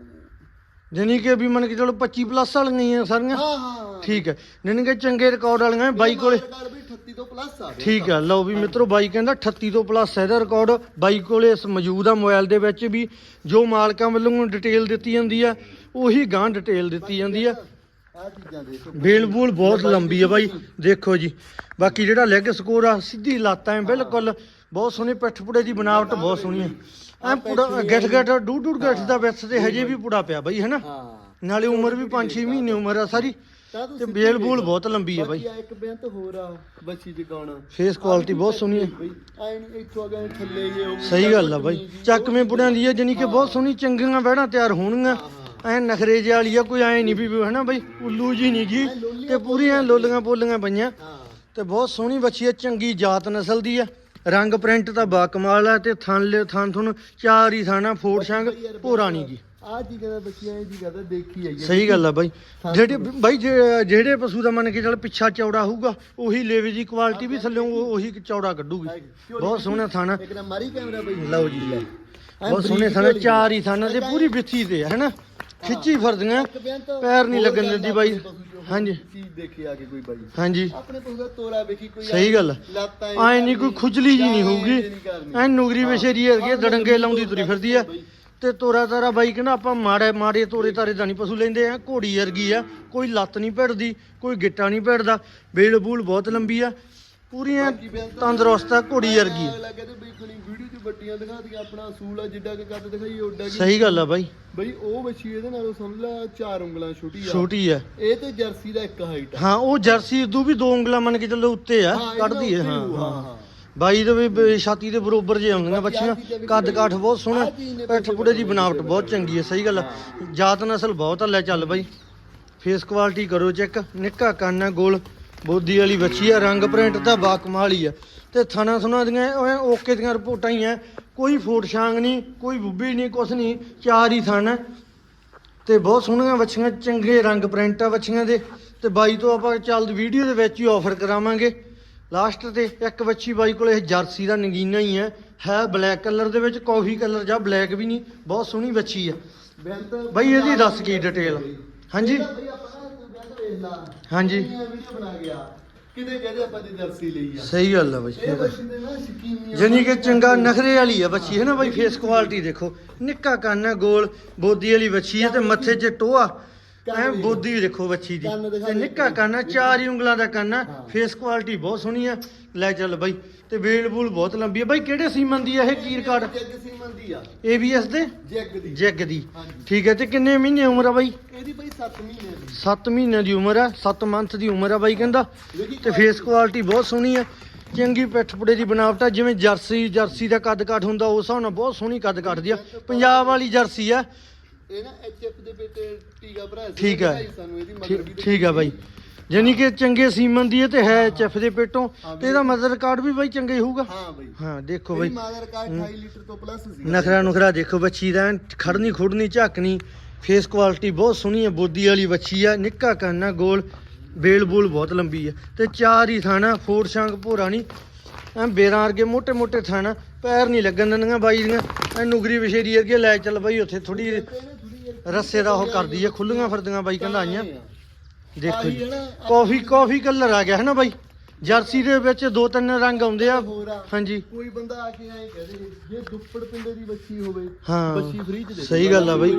ਜਾਨੀ ਕਿ ਵੀ ਮੰਨ ਕੇ ਚਲੋ 25 ਪਲੱਸ ਵਾਲੀਆਂ ਹੀ ਆ ਸਾਰੀਆਂ? ਹਾਂ ਹਾਂ ਠੀਕ ਹੈ। ਜਾਨੀ ਕਿ ਚੰਗੇ ਰਿਕਾਰਡ ਵਾਲੀਆਂ ਬਾਈ ਕੋਲੇ 38 ਤੋਂ ਪਲੱਸ ਆ ਗਿਆ ਠੀਕ ਆ ਲਓ ਵੀ ਮਿੱਤਰੋ ਬਾਈ ਕਹਿੰਦਾ 38 ਤੋਂ ਪਲੱਸ ਇਹਦਾ ਰਿਕਾਰਡ ਬਾਈ ਕੋਲੇ ਇਸ ਮੌਜੂਦ ਆ ਮੋਬਾਈਲ ਦੇ ਵਿੱਚ ਵੀ ਜੋ ਮਾਲਕਾਂ ਵੱਲੋਂ ਡਿਟੇਲ ਦਿੱਤੀ ਜਾਂਦੀ ਆ ਉਹੀ ਗਾਂ ਡਿਟੇਲ ਦਿੱਤੀ ਜਾਂਦੀ ਆ। ਆ ਚੀਜ਼ਾਂ ਦੇਖੋ। ਬੇਲ ਬੂਲ ਬਹੁਤ ਲੰਬੀ ਆ ਬਾਈ ਦੇਖੋ ਜੀ। ਬਾਕੀ ਜਿਹੜਾ ਲੈਗ ਸਕੋਰ ਆ ਸਿੱਧੀ ਲੱਤ ਐ ਬਿਲਕੁਲ। ਬਹੁਤ ਸੋਹਣੀ ਪਿੱਠ ਪੁੜੇ ਦੀ ਬਣਾਵਟ ਬਹੁਤ ਸੋਹਣੀ ਆ। ਐ ਪੁੜਾ ਗਿੱਠ ਗਿੱਠ ਡੂ ਡੂ ਗਿੱਠ ਦਾ ਵਿੱਚ ਤੇ ਹਜੇ ਵੀ ਪੁੜਾ ਪਿਆ ਬਾਈ ਹੈਨਾ? ਹਾਂ। ਨਾਲੇ ਉਮਰ ਵੀ 5-6 ਮਹੀਨੇ ਉਮਰ ਆ ਸਾਰੀ। ਤਾਂ ਬੇਲ। ਬੂਲ ਬਹੁਤ ਲੰਬੀ ਆ ਬਾਈ। ਬਾਕੀ ਆ ਇੱਕ ਬੇਅੰਤ ਹੋਰ ਆ ਬੱਚੀ ਚ ਗਾਉਣਾ ਫੇਸ ਕੁਆਲਿਟੀ ਬਹੁਤ ਸੋਹਣੀ ਬਈ। ਆਏ ਨਹੀਂ ਇੱਥੋਂ ਗਏ ਥੱਲੇ ਜੇ ਉਹ ਸਹੀ ਗੱਲ ਆ ਬਾਈ। ਚੱਕਵੇਂ ਪੁੜਿਆਂ ਦੀ ਆ ਜਾਨੀ ਕਿ ਬਹੁਤ ਸੋਹਣੀ ਚੰਗੀਆਂ ਵਹਿੜਾਂ ਤਿਆਰ ਹੋਣਗੀਆਂ। ਐ ਨਖਰੇ ਜਿਹੇ ਵਾਲੀ ਆ ਕੋਈ ਐ ਨਹੀਂ ਵੀ ਵੀ ਹਨਾ ਬਾਈ ਉੱਲੂ ਜੀ ਨਹੀਂ ਗੀ। ਤੇ ਪੂਰੀਆਂ ਲੋਲੀਆਂ ਪੋਲੀਆਂ ਪਈਆਂ। ਹਾਂ। ਤੇ ਬਹੁਤ ਸੋਹਣੀ ਬੱਚੀ ਹੈ ਚੰਗੀ ਜਾਤ ਨਸਲ ਦੀ ਆ। ਰੰਗ ਪ੍ਰਿੰਟ ਤਾਂ ਬਾ ਕਮਾਲ ਆ ਤੇ ਥਣ ਲੈ ਥਣ ਥੁਣ ਚਾਰ ਹੀ ਥਾਣਾ ਫੋੜ ਸੰਗ ਭੋਰਾ ਨਹੀਂ ਗੀ। ਆ ਬੱਚੀਆਂ ਇਹ ਦੇਖੀ ਸਹੀ ਗੱਲ ਆ ਬਾਈ। ਜਿਹੜੇ ਬਾਈ ਜੇ- ਜਿਹੜੇ ਪਸ਼ੂ ਦਾ ਮੰਨ ਕੇ ਚੱਲ ਪਿੱਛਾ ਚੌੜਾ ਹੋਊਗਾ ਉਹੀ ਲੇਵੇ ਦੀ ਕੁਆਲਿਟੀ ਵੀ ਥੱਲੇ ਉਹੀ ਚੌੜਾ ਕੱਢੂਗੀ। ਬਹੁਤ ਸੋਹਣਾ ਥਾਣਾ। ਇੱਕ ਨਾ ਮਾਰੀ ਕੈਮਰਾ ਬਈ। ਲਓ ਜੀ ਬਹੁਤ ਸੋਹਣੇ ਥਾਣਾ ਚਾਰ ਹੀ ਥਾਣਾ ਤੇ ਪੂਰੀ ਵਿੱਥੀ ਤੇ ਆ ਹੈਨਾ? ਖਿੱਚੀ ਫਰਦੀਆਂ ਪੈਰ ਨਹੀਂ ਲੱਗਣ ਦਿੰਦੀ ਬਾਈ। ਹਾਂਜੀ। ਚੀਜ਼ ਦੇਖੀ ਆ ਕੇ ਕੋਈ ਬਾਈ। ਹਾਂਜੀ। ਆਪਣੇ ਪਸ਼ੂ ਦਾ ਤੋਰਾ ਵੇਖੀ ਕੋਈ ਸਹੀ ਗੱਲ ਲੱਤਾਂ ਐ ਨਹੀਂ ਕੋਈ ਖੁਜਲੀ ਜੀ ਨਹੀਂ ਹੋਊਗੀ। ਐ ਨੁਗਰੀ ਵਿਸ਼ੇਰੀ ਵਰਗੀ ਦੜੰਗੇ ਲਾਉਂਦੀ ਤੁਰੀ ਫਿਰਦੀ ਆ। ਤੇ ਤੋਰਾ ਤਾਰਾ ਬਾਈ ਕਹਿੰਦਾ ਆਪਾਂ ਮਾੜੇ ਮਾੜੇ ਤੋਰੇ ਤਾਰੇ ਦਾ ਨਹੀਂ ਪਸ਼ੂ ਲੈਂਦੇ ਆ ਘੋੜੀ ਵਰਗੀ ਆ ਕੋਈ ਲੱਤ ਨਹੀਂ ਭਿੜਦੀ ਕੋਈ ਗਿੱਟਾ ਨਹੀਂ ਭਿੜਦਾ ਬੇਲ ਬੂਲ ਬਹੁਤ ਲੰਬੀ ਆ ਪੂਰੀਆਂ ਤੰਦਰੁਸਤ ਆ ਘੋੜੀ ਵਰਗੀ ਆ। ਲੱਗੇ ਤੇ ਬਈ ਖਣੀ ਵੀਡੀਓ 'ਚ ਬੱਟੀਆਂ ਦਿਖਾ ਦੀ ਆਪਣਾ ਅਸੂਲ ਆ ਜਿੱਡਾ ਕਿ ਕੱਦ ਦਿਖਾਈ ਓਡਾ ਕੀ ਸਹੀ ਗੱਲ ਆ ਬਾਈ। ਬਈ ਉਹ ਬੱਚੀ ਇਹਦੇ ਨਾਲੋਂ ਸਮਝ ਲਾ ਚਾਰ ਉਂਗਲਾਂ ਛੋਟੀ ਆ। ਛੋਟੀ ਆ। ਇਹ ਤੇ ਜਰਸੀ ਦਾ ਇੱਕ ਹਾਈਟ ਆ। ਹਾਂ ਉਹ ਜਰਸੀ ਇਦੋਂ ਵੀ ਦੋ ਉਂਗਲਾਂ ਮੰਨ ਕੇ ਚੱਲੋ ਉੱਤੇ ਆ ਹਾਂ, ਇਹਦੇ ਕੱਢਦੀ ਹਾਂ ਹਾਂ। ਹਾਂ, ਹਾਂ। ਬਾਈ ਦੇ ਵੀ ਛਾਤੀ ਦੇ ਬਰੋਬਰ ਜੇ ਆਉਂਦੀਆਂ ਬੱਚੀਆਂ। ਕੱਦ ਕਾਠ ਬਹੁਤ ਸੋਹਣਾ। ਪਿੱਠ ਪੁੜੇ ਦੀ ਬਣਾਵਟ ਬਹੁਤ ਚੰਗੀ ਹੈ ਸਹੀ ਗੱਲ ਆ। ਜਾਤ ਨਸਲ ਬਹੁਤ ਆ ਲੈ ਚੱਲ ਬਾਈ। ਫੇਸ ਕੁਆਲਿਟੀ ਕਰੋ ਚੈੱਕ। ਨਿੱਕਾ ਕੰਨ ਆ ਗੋਲ। ਬੋਦੀ ਵਾਲੀ ਬੱਚੀ ਆ ਰੰਗ ਪ੍ਰਿੰਟ ਤਾਂ ਬਾ ਕਮਾਲ ਹੀ। ਆ ਤੇ ਥਣਾ ਥੁਣਾ ਦੀਆਂ ਐਂ ਓਕੇ ਦੀਆਂ ਰਿਪੋਰਟਾਂ ਹੀ ਆ ਕੋਈ ਫੋਟ ਛਾਂਗ ਨਹੀਂ ਕੋਈ ਬੁੱਬੀ ਨਹੀਂ ਕੁਛ ਨਹੀਂ। ਚਾਰ ਹੀ ਥਣ ਆ। ਤੇ ਬਹੁਤ ਸੋਹਣੀਆਂ ਬੱਚੀਆਂ ਚੰਗੇ ਰੰਗ ਪ੍ਰਿੰਟ ਆ ਬੱਚੀਆਂ ਦੇ। ਤੇ ਬਾਈ ਤੋਂ ਆਪਾਂ ਚੱਲ ਵੀਡੀਓ ਦੇ ਵਿੱਚ ਹੀ ਆਫਰ ਕਰਾਵਾਂਗੇ। ਲਾਸਟ ਤੇ ਇੱਕ ਬੱਚੀ ਬਾਈ ਕੋਲੇ ਇਹ ਜਰਸੀ ਦਾ ਨਗੀਨਾ ਹੀ ਹੈ। ਹੈ ਬਲੈਕ ਕਲਰ ਦੇ ਵਿੱਚ ਕਾਫੀ ਕਲਰ ਜਾਂ ਬਲੈਕ ਵੀ ਨਹੀਂ ਬਹੁਤ ਸੋਹਣੀ ਬੱਚੀ ਆ ਬਾਈ ਇਹਦੀ ਦੱਸ ਕੀ ਡਿਟੇਲ ਹਾਂਜੀ। ਹਾਂਜੀ। ਵੀਡੀਓ ਬਣਾ ਗਿਆ। ਕਿਤੇ ਕਹਦੇ ਆਪਾਂ ਦੀ ਜਰਸੀ ਲਈ ਆ? ਸਹੀ ਗੱਲ ਆ ਬਾਈ ਜਾਨੀ ਕਿ ਚੰਗਾ ਨਖਰੇ ਵਾਲੀ ਆ ਬੱਚੀ ਹੈ ਨਾ ਬਾਈ? ਫੇਸ ਕੁਆਲਿਟੀ ਦੇਖੋ। ਨਿੱਕਾ ਕੰਨ ਹੈ ਗੋਲ ਬੋਦੀ ਵਾਲੀ ਬੱਚੀ ਹੈ ਤੇ ਮੱਥੇ 'ਚ ਟੋਆ। ਐ ਬੋਦੀ ਦੇਖੋ ਬੱਚੀ ਦੀ। ਕੰਨ ਦਿਖਾ ਤੇ ਦੇ। ਨਿੱਕਾ ਕੰਨ ਹੈ ਚਾਰ ਹੀ ਉਂਗਲਾਂ ਦਾ ਕੰਨ ਹਾਂ। ਫੇਸ ਕੁਆਲਿਟੀ ਬਹੁਤ ਸੋਹਣੀ ਆ। ਲੈ ਚੱਲ ਬਾਈ ਤੇ ਵੇਲ ਬੂਲ ਬਹੁਤ ਲੰਬੀ ਹੈ ਬਾਈ ਕਿਹੜੇ ਸੀਮਨ ਦੀ ਆ ਇਹ ਕੀ ਰਿਕਾਰਡ ਜੱਗ ਸੀਮਨ ਦੀ ਆ। ਦੇ? ਜੱਗ ਦੀ। ਜੈਗ ਦੀ। ਹਾਂਜੀ। ਠੀਕ ਹੈ ਤੇ ਕਿੰਨੇ ਮਹੀਨੇ ਉਮਰ ਆ ਬਾਈ? ਇਹਦੀ ਬਈ 7 ਮਹੀਨੇ ਦੀ। 7 ਮਹੀਨਿਆਂ ਦੀ ਉਮਰ ਆ 7 ਮੰਥ ਦੀ ਉਮਰ ਆ ਬਾਈ ਕਹਿੰਦਾ। ਤੇ ਫੇਸ ਕੁਆਲਿਟੀ ਬਹੁਤ ਸੋਹਣੀ ਆ। ਚੰਗੀ ਪਿੱਠ ਪੁੜੇ ਦੀ ਬਣਾਵਟ ਆ ਜਿਵੇਂ ਜਰਸੀ ਜਰਸੀ ਦਾ ਕੱਦ ਕਾਠ ਹੁੰਦਾ ਉਸ ਹਿਸਾਬ ਨਾਲ ਬਹੁਤ ਸੋਹਣੀ ਕੱਦ ਕੱਟਦੀ ਆ। ਪੰਜਾਬ ਵਾਲੀ ਜਰਸੀ ਆ। ਠੀਕ ਹੈ। ਠੀਕ- ਠੀਕ ਆ ਬਾਈ। ਯਾਨੀ ਕਿ ਚੰਗੇ ਸੀਮਨ ਦੀ ਇਹ ਤੇ ਹੈ ਐਚਐਫ ਦੇ ਪੇਟੋਂ। ਤੇ ਇਹਦਾ ਮਦਰ ਕਾਰਡ ਵੀ ਬਾਈ ਚੰਗਾ ਹੋਊਗਾ। ਹਾਂ ਦੇਖੋ ਬਾਈ। ਇਹਦੀ ਨਖਰਾ ਦੇਖੋ ਬੱਚੀ ਦਾ ਐਨ ਖੜਨੀ ਖੁੜਨੀ ਝਾਕਣੀ ਫੇਸ ਕੁਆਲਿਟੀ ਬਹੁਤ ਸੋਹਣੀ ਹੈ ਬੋਦੀ ਵਾਲੀ ਬੱਚੀ ਆ ਨਿੱਕਾ ਕੰਨਾ ਗੋਲ ਬੇਲ ਬੂਲ ਬਹੁਤ ਲੰਬੀ ਆ। ਤੇ ਚਾਰ ਹੀ ਥਾਣਾ ਫੋਰ ਸ਼ਾਂਗ ਭੋਰਾ ਨਹੀਂ ਐ ਬੇਰਾਂ ਅਰਗੇ ਮੋਟੇ ਮੋਟੇ ਥਾਣਾ ਪੈਰ ਨਹੀਂ ਲੱਗਣ ਦਿੰਦੀਆਂ ਬਾਈ ਦੀਆਂ। ਐ ਨੁਗਰੀ ਵਿਸ਼ੇਰੀ ਅਰਗੇ ਲੈ ਚੱਲ ਬਾਈ ਉੱਥੇ ਥੋੜੀ ਜਿਹੀ- ਰੱਸੇ ਦਾ ਉਹ ਕਰਦੀ ਹੈ ਖੁੱਲੀਆਂ ਫਿਰਦੀਆਂ ਬਾਈ ਕਹਿੰਦਾ ਆਈਆਂ। ਦੇਖੋ ਜੀ ਕਾਫੀ ਕਾਫੀ ਕਲਰ ਆ ਗਿਆ ਹੈ ਨਾ ਬਾਈ। ਜਰਸੀ ਦੇ ਵਿੱਚ ਦੋ ਤਿੰਨ ਰੰਗ ਆਉਂਦੇ ਆ। ਆ। ਹਾਂਜੀ। ਕੋਈ ਬੰਦਾ ਆ ਕੇ ਐਂ ਕਹਦੇ ਜੇ ਦੁੱਪੜ ਪਿੰਡੇ ਦੀ ਬੱਚੀ ਹੋਵੇ ਹਾਂ। ਬੱਚੀ ਫ੍ਰੀ ਚ ਦੇ ਸਹੀ ਗੱਲ ਆ ਬਾਈ।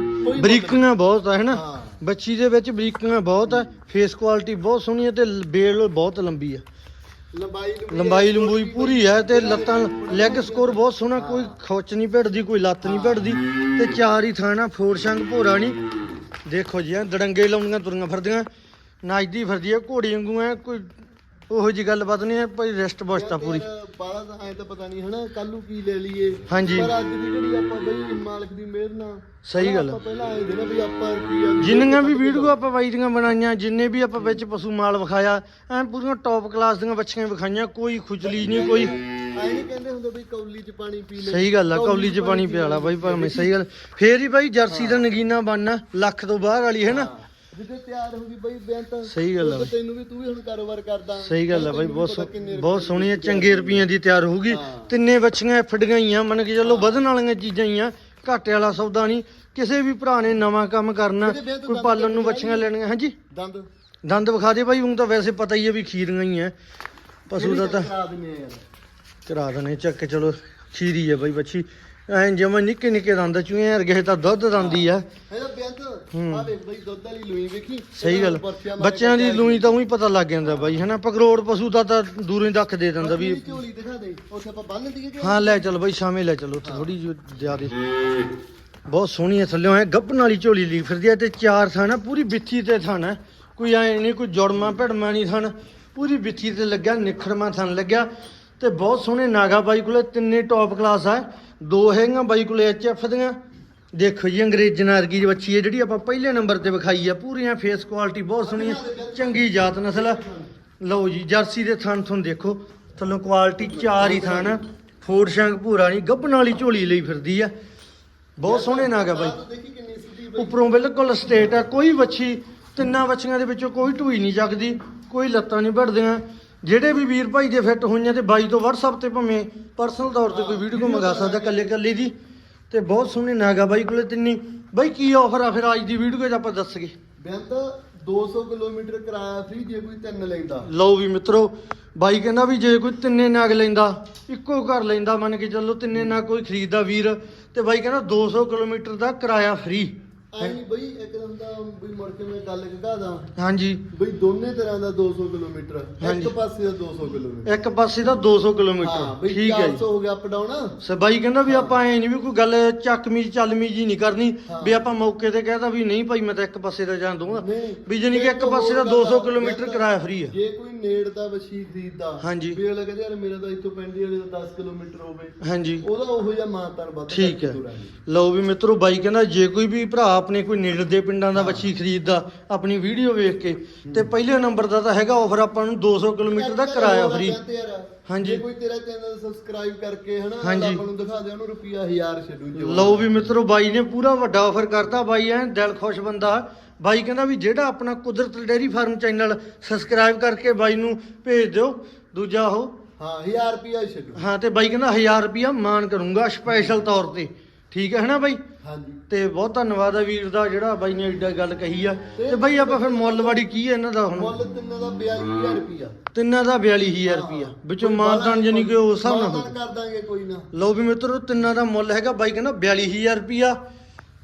ਬਰੀਕੀਆਂ ਬਹੁਤ ਆ ਹੈਨਾ। ਬੱਚੀ ਦੇ ਵਿੱਚ ਬਰੀਕੀਆਂ ਬਹੁਤ ਆ ਫੇਸ ਕੁਆਲਿਟੀ ਬਹੁਤ ਸੋਹਣੀ ਹੈ ਤੇ ਬੇਲ ਬਹੁਤ ਲੰਬੀ ਆ। ਲੰਬਾਈ ਲੰਬਾਈ ਲੰਬੂਈ ਪੂਰੀ ਹੈ ਤੇ ਲੱਤਾਂ ਲੈਗ ਸਕੋਰ ਬਹੁਤ ਸੋਹਣਾ, ਕੋਈ ਖੋਚ ਨਹੀਂ ਭਿੜਦੀ, ਕੋਈ ਲੱਤ ਨਹੀਂ ਭਿੜਦੀ ਤੇ ਚਾਰ ਹੀ ਥਾਣਾ ਫੋਰ ਸ਼ੰਗ ਭੋਰਾ ਨਹੀਂ। ਦੇਖੋ ਜੀ, ਐਂ ਦੜੰਗੇ ਲਾਉਂਦੀਆਂ, ਤੁਰੀਆਂ ਫਿਰਦੀਆਂ, ਨੱਚਦੀ ਫਿਰਦੀ ਹੈ, ਘੋੜੀ ਵਾਂਗੂ ਐ, ਕੋਈ ਉਹੋ ਜੀ ਗੱਲਬਾਤ ਨਹੀਂ ਹੈ ਭਾਈ ਰੈਸਟ ਬਸਤਾ ਪੂਰੀ। ਬਾਲਾ ਤਾਂ ਐ ਤਾਂ ਪਤਾ ਨਹੀਂ ਹਨਾ? ਕੱਲ ਨੂੰ ਕੀ ਲੈ ਲਈਏ? ਹਾਂਜੀ। ਪਰ ਅੱਜ ਦੀ ਜਿਹੜੀ ਆਪਾਂ ਬਈ ਮਾਲਕ ਦੀ ਮਿਹਰ ਨਾਲ ਸਹੀ ਗੱਲ। ਆਪਾਂ ਪਹਿਲਾਂ ਆਏ ਦੇ ਨਾ ਵੀ ਆਪਾਂ ਰੁਪਈਆ ਜਿੰਨੀਆਂ ਵੀ ਵੀਡੀਓ ਆਪਾਂ ਬਾਈ ਦੀਆਂ ਬਣਾਈਆਂ ਜਿੰਨੇ ਵੀ ਆਪਾਂ ਵਿੱਚ ਪਸ਼ੂ ਮਾਲ ਵਿਖਾਇਆ ਐ ਪੂਰੀਆਂ ਟੌਪ ਕਲਾਸ ਦੀਆਂ ਬੱਚੀਆਂ ਵਿਖਾਈਆਂ ਕੋਈ ਖੁਜਲੀ ਨਹੀਂ ਕੋਈ ਐ ਨਹੀਂ ਕਹਿੰਦੇ ਹੁੰਦੇ ਬਈ ਕੌਲੀ ਚ ਪਾਣੀ ਪੀ ਲੈ ਸਹੀ ਗੱਲ ਆ ਕੌਲੀ 'ਚ ਪਾਣੀ ਪਿਆਲਾ ਬਾਈ ਭਾਵੇਂ ਸਹੀ ਗੱਲ। ਫੇਰ ਹੀ ਬਾਈ ਜਰਸੀ ਦਾ ਨਗੀਨਾ ਬਣਨਾ ਲੱਖ ਤੋਂ ਬਾਹਰ ਵਾਲੀ ਹੈ। ਨਾ ਜਿੱਦੇ ਤਿਆਰ ਹੋ ਗਈ ਬਈ ਬੇਅੰਤ ਸਹੀ ਗੱਲ ਆ ਉਦੋਂ ਤੈਨੂੰ ਵੀ ਤੂੰ ਵੀ ਹੁਣ ਕਾਰੋਬਾਰ ਕਰਦਾ। ਸਹੀ ਗੱਲ ਆ ਬਾਈ ਤੈਨੂੰ ਬਹੁਤ ਸੋ- ਬਹੁਤ ਰੁਪਏ ਸੋਹਣੀ ਆ ਚੰਗੇ ਰੁਪਈਆਂ ਦੀ ਤਿਆਰ ਹੋਊਗੀ। ਹਾਂ। ਤਿੰਨੇ ਬੱਚੀਆਂ ਫੜੀਆਂ ਹੀ ਆ ਮੰਨ ਕੇ ਚੱਲੋ ਵਧਣ ਵਾਲੀਆਂ ਚੀਜ਼ਾਂ ਹੀ ਆ ਘਾਟੇ ਵਾਲਾ ਸੌਦਾ ਨਹੀਂ। ਕਿਸੇ ਵੀ ਭਰਾ ਨੇ ਨਵਾਂ ਕੰਮ ਕਰਨਾ ਇਹਦੇ ਵਿਆਹ ਤੋਂ ਕੋਈ ਪਾਲਣ ਨੂੰ ਬੱਚੀਆਂ ਲੈਣੀਆਂ ਹਾਂਜੀ? ਦੰਦ। ਦੰਦ ਵਿਖਾ ਦੇ ਬਾਈ ਹੁਣ ਤਾਂ ਵੈਸੇ ਪਤਾ ਹੀ ਆ ਵੀ ਖੀਰੀਆਂ ਹੀ ਆ। ਪਸ਼ੂ ਦਾ ਤਾਂ ਕਰਾ ਦਿੰਦੇ ਆ ਯਾਰ। ਕਰਾ ਦਨੇ ਚੱਕ ਕੇ ਚਲੋ ਖੀਰੀ ਆ ਬਾਈ ਬੱਚੀ। ਐਂ ਜਿਵੇਂ ਨਿੱਕੇ ਨਿੱਕੇ ਦੰਦ ਚੂਹੇ ਵਰਗੇ ਤਾਂ ਦੁੱਧ ਦੰਦੀ ਆ। ਇਹਦਾ ਬੇਅੰਤ। ਹੂੰ। ਆ ਵੇਖ ਬਈ ਦੁੱਧ ਵਾਲੀ ਲੂਈ ਵੇਖੀ। ਸਹੀ ਗੱਲ। ਬੱਚਿਆਂ ਦੀ ਲੂਈ ਤਾਂ ਉਹੀ ਪਤਾ ਲੱਗ ਜਾਂਦਾ ਬਾਈ ਹਨਾ? ਪਕਰੋੜ ਪਸ਼ੂ ਦਾ ਤਾਂ ਦੂਰੋਂ ਹੀ ਦੱਖ ਦੇ ਦਿੰਦਾ ਵੀ। ਇਹਦੀ ਝੋਲੀ ਦਿਖਾ ਦੇ ਉੱਥੇ ਆਪਾਂ ਬੰਨ ਦਈਏ ਕਿ ਹਾਂ ਲੈ ਚੱਲ ਬਾਈ ਸ਼ਾਮੇ ਲੈ ਚੱਲ ਉੱਥੇ ਥੋੜੀ ਜਿਹੀ ਜ਼ਿਆਦੇ। ਬਹੁਤ ਸੋਹਣੀ ਹੈ ਥੱਲੇ ਐ ਗੱਭਣ ਵਾਲੀ ਝੋਲੀ ਲਈ ਫਿਰਦੀ ਐ ਤੇ ਚਾਰ ਥਾਣਾ ਪੂਰੀ ਬਿੱਥੀ ਤੇ ਥਾਣਾ ਕੋਈ ਐ ਨਹੀਂ ਕੋਈ ਜੁੜਮਾ ਭੜਮਾ ਨਹੀਂ ਥਣ। ਪੂਰੀ ਬਿੱਥੀ ਤੇ ਲੱਗਿਆ ਨਿਖੜਮਾ ਥਣ ਲੱਗਿਆ। ਤੇ ਬਹੁਤ ਸੋਹਣੇ ਨਾਗਾ ਬਾਈ ਕੋਲੇ ਤਿੰਨੇ ਟੌਪ ਕਲਾਸ ਆ। ਦੋ ਹੈਗੀਆਂ ਬਾਈ ਕੋਲੇ ਐਚਐਫ ਦੀਆਂ। ਦੇਖੋ ਜੀ ਅੰਗਰੇਜ਼ਨ ਦੀ ਬੱਚੀ ਹੈ ਜਿਹੜੀ ਆਪਾਂ ਪਹਿਲੇ ਨੰਬਰ ਤੇ ਵਿਖਾਈ ਆ। ਪੂਰੀਆਂ ਫੇਸ ਕੁਆਲਿਟੀ ਬਹੁਤ ਸੋਹਣੀ ਹੈ ਚੰਗੀ ਜਾਤ ਨਸਲ ਲਓ ਜੀ, ਜਰਸੀ ਦੇ ਥਣ ਤੁਹਾਨੂੰ ਦੇਖੋ। ਥੱਲੋਂ ਕੁਆਲਿਟੀ ਚਾਰ ਹੀ ਥਣ ਫੋਰ ਸ਼ੰਗ ਭੂਰਾ ਨਹੀਂ, ਗੱਭਣ ਵਾਲੀ ਝੋਲੀ ਲਈ ਫਿਰਦੀ ਆ। ਬਹੁਤ ਸੋਹਣੇ ਨਾਗ ਆ ਬਾਈ। ਉੱਪਰੋਂ ਬਿਲਕੁਲ ਸਟੇਟ ਆ। ਕੋਈ ਵੱਛੀ ਤਿੰਨਾਂ ਵੱਛੀਆਂ ਦੇ ਵਿੱਚੋਂ ਕੋਈ ਢੂਈ ਨਹੀਂ ਜਗਦੀ ਕੋਈ ਲੱਤਾਂ ਨਹੀਂ ਭੜਦੀਆਂ ਜਿਹੜੇ ਵੀ ਵੀਰ ਭਾਈ ਦੇ ਫਿੱਟ ਹੋਈਆਂ ਤੇ ਬਾਈ ਤੋਂ WhatsApp ਤੇ ਭਾਵੇਂ ਪਰਸਨਲ ਤੌਰ ਤੇ ਕੋਈ ਵੀਡੀਓ ਮੰਗਾ ਸਕਦਾ ਕੱਲੇ ਕੱਲੇ ਦੀ। ਤੇ ਬਹੁਤ ਸੋਹਣੇ ਨਾਗਾ ਬਾਈ ਕੋਲੇ ਤਿੰਨੀ। ਬਾਈ ਕੀ ਆਫਰ ਆ ਫਿਰ ਅੱਜ ਦੀ ਵੀਡੀਓ 'ਚ ਆਪਾਂ ਦੱਸਗੇ ਬੇਅੰਤ 200 ਕਿਲੋਮੀਟਰ ਕਿਰਾਇਆ ਫ੍ਰੀ ਜੇ ਕੋਈ ਤਿੰਨ ਲੈਂਦਾ। ਲਓ ਵੀ ਮਿੱਤਰੋ ਬਾਈ ਕਹਿੰਦਾ ਵੀ ਜੇ ਕੋਈ ਤਿੰਨੇ ਨਾਗ ਲੈਂਦਾ ਇੱਕੋ ਘਰ ਲੈਂਦਾ ਮੰਨ ਕੇ ਚੱਲੋ ਤਿੰਨੇ ਨਾਗ ਕੋਈ ਖਰੀਦਦਾ ਵੀਰ ਤੇ ਬਾਈ ਕਹਿੰਦਾ 200 ਕਿਲੋਮੀਟਰ ਦਾ ਕਿਰਾਇਆ ਫ੍ਰੀ ਐਂ ਨੀ ਬਈ ਇੱਕਦਮ ਦਾ ਬਈ ਮੁੜ ਕੇ ਮੈਂ ਗੱਲ ਕਹਦਾ ਦਾਂ। ਹਾਂਜੀ। ਬਈ ਦੋਨੇ ਤਰ੍ਹਾਂ ਦਾ 200 ਕਿਲੋਮੀਟਰ। ਹਾਂਜੀ। ਇੱਕ ਪਾਸੇ ਦਾ 200 ਕਿਲੋਮੀਟਰ। ਇੱਕ ਪਾਸੇ ਦਾ 200 ਹਾਂ ਕਿਲੋਮੀਟਰ। ਬਈ ਠੀਕ ਹੈ 400 ਜੀ। ਹੋ ਗਿਆ ਅਪ ਡਾਊਨ ਸ ਬਾਈ ਕਹਿੰਦਾ ਵੀ ਆਪਾਂ ਐ ਨਹੀਂ ਵੀ ਕੋਈ ਗੱਲ ਚੱਕਮੀ ਚੱਲਮੀ ਜੀ ਨਹੀਂ ਕਰਨੀ। ਹਾਂ। ਵੀ ਆਪਾਂ ਮੌਕੇ ਤੇ ਕਹਿਦਾ ਵੀ ਨਹੀਂ ਭਾਈ ਮੈਂ ਤਾਂ ਇੱਕ ਪਾਸੇ ਦਾ ਜਾਣ ਦੂੰਗਾ ਨਹੀਂ। ਵੀ ਜਾਨੀ ਕਿ ਇੱਕ ਪਾਸੇ ਦਾ 200 ਕਿਲੋਮੀਟਰ ਕਿਰਾਇਆ ਫ੍ਰੀ ਆ। ਜੇ ਕੋਈ ਨੇੜ ਦਾ ਵਸ਼ੀ ਖਰੀਦਦਾ। ਹਾਂਜੀ। ਵੀ ਅਗਲਾ ਕਹਿੰਦਾ ਯਾਰ ਮੇਰਾ ਤਾਂ ਇੱਥੋਂ ਪੈਂਦੀ ਵਾਲੇ ਦਾ 10 ਕਿਲੋਮੀਟਰ ਹੋਵੇ। ਹਾਂਜੀ। ਉਹਦਾ ਉਹੋ ਜਿਹਾ ਮਾਨਤਾਨ ਵੱਧ ਠੀਕ ਕਰਕੇ ਹੈ ਤੁਰਾਂਗੇ। ਲਓ ਵੀ ਮਿੱਤਰੋ ਬਾਈ ਕਹਿੰਦਾ ਜੇ ਕੋਈ ਵੀ ਭਰਾ ਆਪਣੇ ਕੋਈ ਨੇੜੇ ਦੇ ਪਿੰਡਾਂ ਦਾ ਬੱਚੀ ਖਰੀਦਦਾ ਆਪਣੀ ਵੀਡੀਓ ਵੇਖ ਕੇ ਤੇ ਪਹਿਲੇ ਨੰਬਰ ਦਾ ਤਾਂ ਹੈਗਾ ਆਫਰ ਆਪਾਂ ਨੂੰ 200 ਕਿਲੋਮੀਟਰ ਦਾ ਕਿਰਾਇਆ ਫ੍ਰੀ ਹਾਂਜੀ। ਕੋਈ ਤੇਰਾ ਚੈਨਲ ਸਬਸਕ੍ਰਾਈਬ ਕਰਕੇ ਹਨਾ ਹਾਂਜੀ। ਆਪਾਂ ਨੂੰ ਦਿਖਾ ਦੇ ਉਹਨੂੰ ਰੁਪਿਆ 1000 ਛੱਡੂ ਜੋ ਲਓ ਵੀ ਮਿੱਤਰੋ ਬਾਈ ਨੇ ਪੂਰਾ ਵੱਡਾ ਆਫਰ ਕਰਤਾ ਬਾਈ ਐ ਦਿਲ ਖੁਸ਼ ਬੰਦਾ। ਬਾਈ ਕਹਿੰਦਾ ਵੀ ਜਿਹੜਾ ਆਪਣਾ ਕੁਦਰਤ ਡੇਰੀ ਫਾਰਮ ਚੈਨਲ ਸਬਸਕ੍ਰਾਈਬ ਕਰਕੇ ਬਾਈ ਨੂੰ ਭੇਜ ਦਿਓ ਦੂਜਾ ਉਹ। ਹਾਂ 1000 ਰੁਪਿਆ ਛੱਡੂ। ਹਾਂ ਤੇ ਬਾਈ ਕਹਿੰਦਾ 1000 ਰੁਪਿਆ ਮਾਨ ਕਰੂੰਗਾ ਸਪੈਸ਼ਲ ਤੌਰ ਤੇ। ਠੀਕ ਹੈ ਹਨਾ ਬਾਈ? ਹਾਂਜੀ। ਤੇ ਬਹੁਤ ਧੰਨਵਾਦ ਆ ਵੀਰ ਦਾ ਜਿਹੜਾ ਬਾਈ ਨੇ ਏਡਾ ਗੱਲ ਕਹੀ ਆ। ਤੇ ਬਾਈ ਆਪਾਂ ਫਿਰ ਮੁੱਲ ਵਾੜੀ ਕੀ ਹੈ ਇਹਨਾਂ ਦਾ ਹੁਣ? ਮੁੱਲ ਤਿੰਨਾਂ ਦਾ 42000 ਰੁਪਿਆ ਤਿੰਨਾਂ ਦਾ 42000 ਰੁਪਿਆ ਵਿੱਚੋਂ ਮਾਨਦਾਨ ਜਾਨੀ ਕਿ ਉਸ ਹਿਸਾਬ ਨਾਲ ਕਰ ਦਾਂਗੇ ਕੋਈ ਨਾ। ਲਓ ਵੀ ਮਿੱਤਰੋ ਤਿੰਨਾਂ ਦਾ ਮੁੱਲ ਹੈਗਾ ਬਾਈ ਕਹਿੰਦਾ 42000 ਰੁਪਿਆ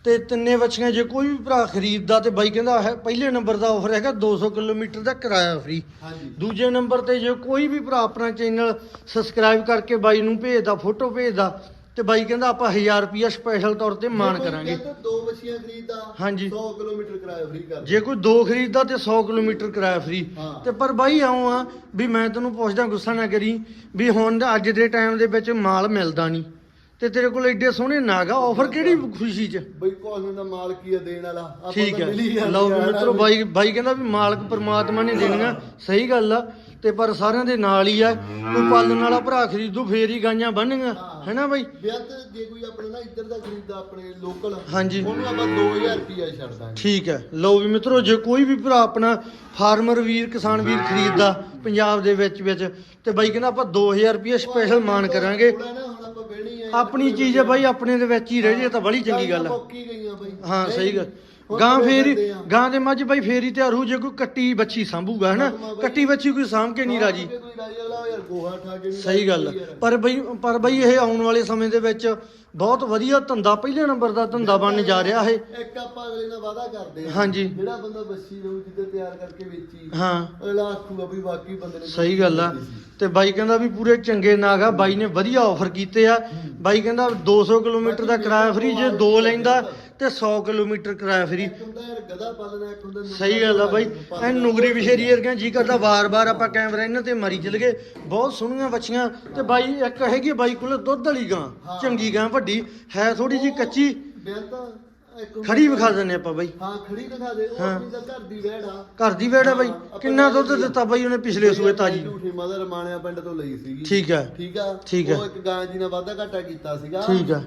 ਤੇ ਤਿੰਨੇ ਬੱਚੀਆਂ ਜੇ ਕੋਈ ਵੀ ਭਰਾ ਖਰੀਦਦਾ ਤੇ ਬਾਈ ਕਹਿੰਦਾ ਹੈ ਪਹਿਲੇ ਨੰਬਰ ਦਾ ਆਫਰ ਹੈਗਾ 200 ਕਿਲੋਮੀਟਰ ਦਾ ਕਿਰਾਇਆ ਫ੍ਰੀ ਹਾਂਜੀ। ਦੂਜੇ ਨੰਬਰ ਤੇ ਜੇ ਕੋਈ ਵੀ ਭਰਾ ਆਪਣਾ ਚੈਨਲ ਸਬਸਕ੍ਰਾਈਬ ਕਰਕੇ ਬਾਈ ਨੂੰ ਭੇਜਦਾ ਫੋਟੋ ਭੇਜਦਾ ਤੇ ਬਾਈ ਕਹਿੰਦਾ ਆਪਾਂ 1000 ਰੁਪਿਆ ਸਪੈਸ਼ਲ ਤੌਰ ਤੇ ਮਾਨ ਜੇ ਕੋਈ ਕਰਾਂਗੇ। ਦੋ ਵਛੀਆਂ ਖਰੀਦਦਾ ਹਾਂਜੀ। 100 ਕਿਲੋਮੀਟਰ ਕਿਰਾਇਆ ਫ੍ਰੀ ਕਰ ਜੇ ਕੋਈ ਦੋ ਖਰੀਦਦਾ ਤੇ 100 ਕਿਲੋਮੀਟਰ ਕਿਰਾਇਆ ਫ੍ਰੀ। ਤੇ ਪਰ ਬਾਈ ਆਉਂ ਆ ਵੀ ਮੈਂ ਤੈਨੂੰ ਪੁੱਛਦਾ ਗੁੱਸਾ ਨਾ ਕਰੀ ਵੀ ਹੁਣ ਅੱਜ ਦੇ ਟਾਈਮ ਦੇ ਵਿੱਚ ਮਾਲ ਮਿਲਦਾ ਨਹੀਂ ਤੇ ਤੇਰੇ ਕੋਲ ਐਡੇ ਸੋਹਣੇ ਨਾਗ ਆ ਆਫਰ ਕਿਹੜੀ ਖੁਸ਼ੀ 'ਚ? ਬਈ ਕੋਹਨ ਦਾ ਮਾਲਕ ਹੀ ਆ ਦੇਣ ਵਾਲਾ ਆਪਾਂ ਠੀਕ ਤਾਂ ਹੈ। ਮਿਲ ਹੀ ਲਓ ਵੀ ਮਿੱਤਰੋ ਬਾਈ ਬਾਈ ਕਹਿੰਦਾ ਵੀ ਮਾਲਕ ਪਰਮਾਤਮਾ ਨੇ ਦੇਣੀਆਂ ਸਹੀ ਗੱਲ ਆ। ਤੇ ਪਰ ਸਾਰਿਆਂ ਦੇ ਨਾਲ ਹੀ ਆ ਕੋਈ ਪਾਲਣ ਵਾਲਾ ਭਰਾ ਖਰੀਦੂ ਫੇਰ ਹੀ ਗਾਈਆਂ ਬਣਨਗੀਆਂ ਹੈਨਾ ਬਾਈ? ਵਿਆਹ ਤੇ ਜੇ ਕੋਈ ਆਪਣੇ ਨਾ ਇੱਧਰ ਦਾ ਖਰੀਦਦਾ ਆਪਣੇ ਲੋਕਲ ਹਾਂਜੀ। ਉਹਨੂੰ ਆਪਾਂ 2000 ਰੁਪਿਆ ਛੱਡ ਦਾਂਗੇ। ਠੀਕ ਹੈ। ਲਓ ਵੀ ਮਿੱਤਰੋ ਜੇ ਕੋਈ ਵੀ ਭਰਾ ਆਪਣਾ ਫਾਰਮਰ ਵੀਰ ਕਿਸਾਨ ਵੀਰ ਖਰੀਦਦਾ ਪੰਜਾਬ ਦੇ ਵਿੱਚ ਵਿੱਚ ਤੇ ਬਾਈ ਕਹਿੰਦਾ ਆਪਾਂ 2000 ਰੁਪਏ ਸਪੈਸ਼ਲ ਮਾਨ ਕਰਾਂਗੇ। ਆਪਣੀ ਚੀਜ਼ ਹੈ ਬਾਈ ਆਪਣੇ ਦੇ ਵਿੱਚ ਹੀ ਰਹਿ ਜੇ ਤਾਂ ਬੜੀ ਚੰਗੀ ਗੱਲ ਆ। ਮੁੱਕੀ ਗਈਆਂ ਬਈ। ਹਾਂ ਨਹੀਂ, ਸਹੀ ਗੱਲ। ਗਾਂ ਫੇਰ ਹੀ। ਗਾਂ ਦੇ ਮੱਝ ਬਾਈ ਫੇਰ ਹੀ ਤਿਆਰ ਹੋ ਜੇ ਕੋਈ ਕੱਟੀ ਬੱਚੀ ਸਾਂਭੂਗਾ ਹਨਾ। ਕੱਟੀ ਬੱਚੀ ਕੋਈ ਸਾਂਭ ਕੇ ਨਹੀਂ ਰਾਜੀ ਰਾਜੀ ਸਹੀ ਗੱਲ। ਰਾਜੀ। ਪਰ ਬਈ ਪਰ ਬਈ ਇਹ ਆਉਣ ਵਾਲੇ ਸਮੇਂ ਦੇ ਵਿੱਚ ਬਹੁਤ ਵਧੀਆ ਧੰਦਾ ਪਹਿਲੇ ਨੰਬਰ ਦਾ ਧੰਦਾ ਬਣਨ ਜਾ ਰਿਹਾ ਇਹ ਇੱਕ ਆਪਾਂ ਅਗਲੇ ਨਾਲ ਵਾਅਦਾ ਕਰਦੇ ਆ ਹਾਂਜੀ। ਜਿਹੜਾ ਬੰਦਾ ਬੱਸੀ ਨੂੰ ਜਿੱਦੇ ਤਿਆਰ ਕਰਕੇ ਵੇਚੀ ਹਾਂ ਅਗਲਾ ਆਖੂਗਾ ਵੀ ਵਾਕਈ ਬੰਦੇ ਨੇ ਸਹੀ ਗੱਲ ਆ ਤੇ ਬਾਈ ਕਹਿੰਦਾ ਵੀ ਪੂਰੇ ਚੰਗੇ ਨਾਗ ਆ ਬਾਈ ਨੇ ਵਧੀਆ ਆਫਰ ਕੀਤੇ ਆ ਬਾਈ ਕਹਿੰਦਾ 200 ਕਿਲੋਮੀਟਰ ਦਾ ਕਿਰਾਇਆ ਫ੍ਰੀ ਜੇ ਦੋ ਲੈਂਦਾ ਤੇ 100 ਕਿਲੋਮੀਟਰ ਕਿਰਾਇਆ ਫ੍ਰੀ। ਇੱਕ ਹੁੰਦਾ ਯਾਰ ਗਧਾ ਪਾਲਣਾ ਇੱਕ ਹੁੰਦਾ ਸਹੀ ਗੱਲ ਆ ਬਾਈ। ਐ ਨੁਗਰੀ ਵਿਸ਼ੇਰੀ ਵਰਗੀਆਂ ਜੀ ਕਰਦਾ ਵਾਰ-ਵਾਰ ਆਪਾਂ ਕੈਮਰਾ ਇਹਨਾਂ ਤੇ ਮਾਰੀ ਚੱਲ ਗਏ। ਬਹੁਤ ਸੋਹਣੀਆਂ ਬੱਚੀਆਂ ਤੇ ਬਾਈ ਇੱਕ ਹੈਗੀ ਬਾਈ ਕੋਲ ਦੁੱਧ ਵਾਲੀ ਗਾਂ ਚੰਗੀ ਗਾਂ ਵੱਡੀ। ਹੈ ਥੋੜੀ ਜੀ ਕੱਚੀ। ਖੜੀ ਵਿਖਾ ਦਿੰਨੇ ਆਪਾਂ ਬਾਈ। ਹਾਂ ਖੜੀ ਦਿਖਾ ਦੇ। ਉਹ ਹਾਂ। ਆਪਣੀ ਤਾਂ ਘਰ ਦੀ ਵਹਿੜ ਆ। ਘਰ ਦੀ ਵੇੜ ਆ ਬਾਈ। ਹਾਂ, ਕਿੰਨਾ ਦੁੱਧ ਦਿੱਤਾ ਬਾਈ ਉਹਨੇ ਪਿਛਲੇ ਸੂਏ ਤਾਜੀ। ਝੂਠੀ ਮਦਰ ਮਾਣਿਆ ਪਿੰਡ ਤੋਂ ਲਈ ਸੀਗੀ। ਠੀਕ ਹੈ ਠੀਕ ਆ। ਠੀਕ ਆ। ਉਹ ਇੱਕ ਗਾਂ ਜੀ ਨਾਲ ਵਾਧਾ ਘਾਟਾ ਕੀਤਾ ਸੀਗਾ। ਠੀਕ ਆ।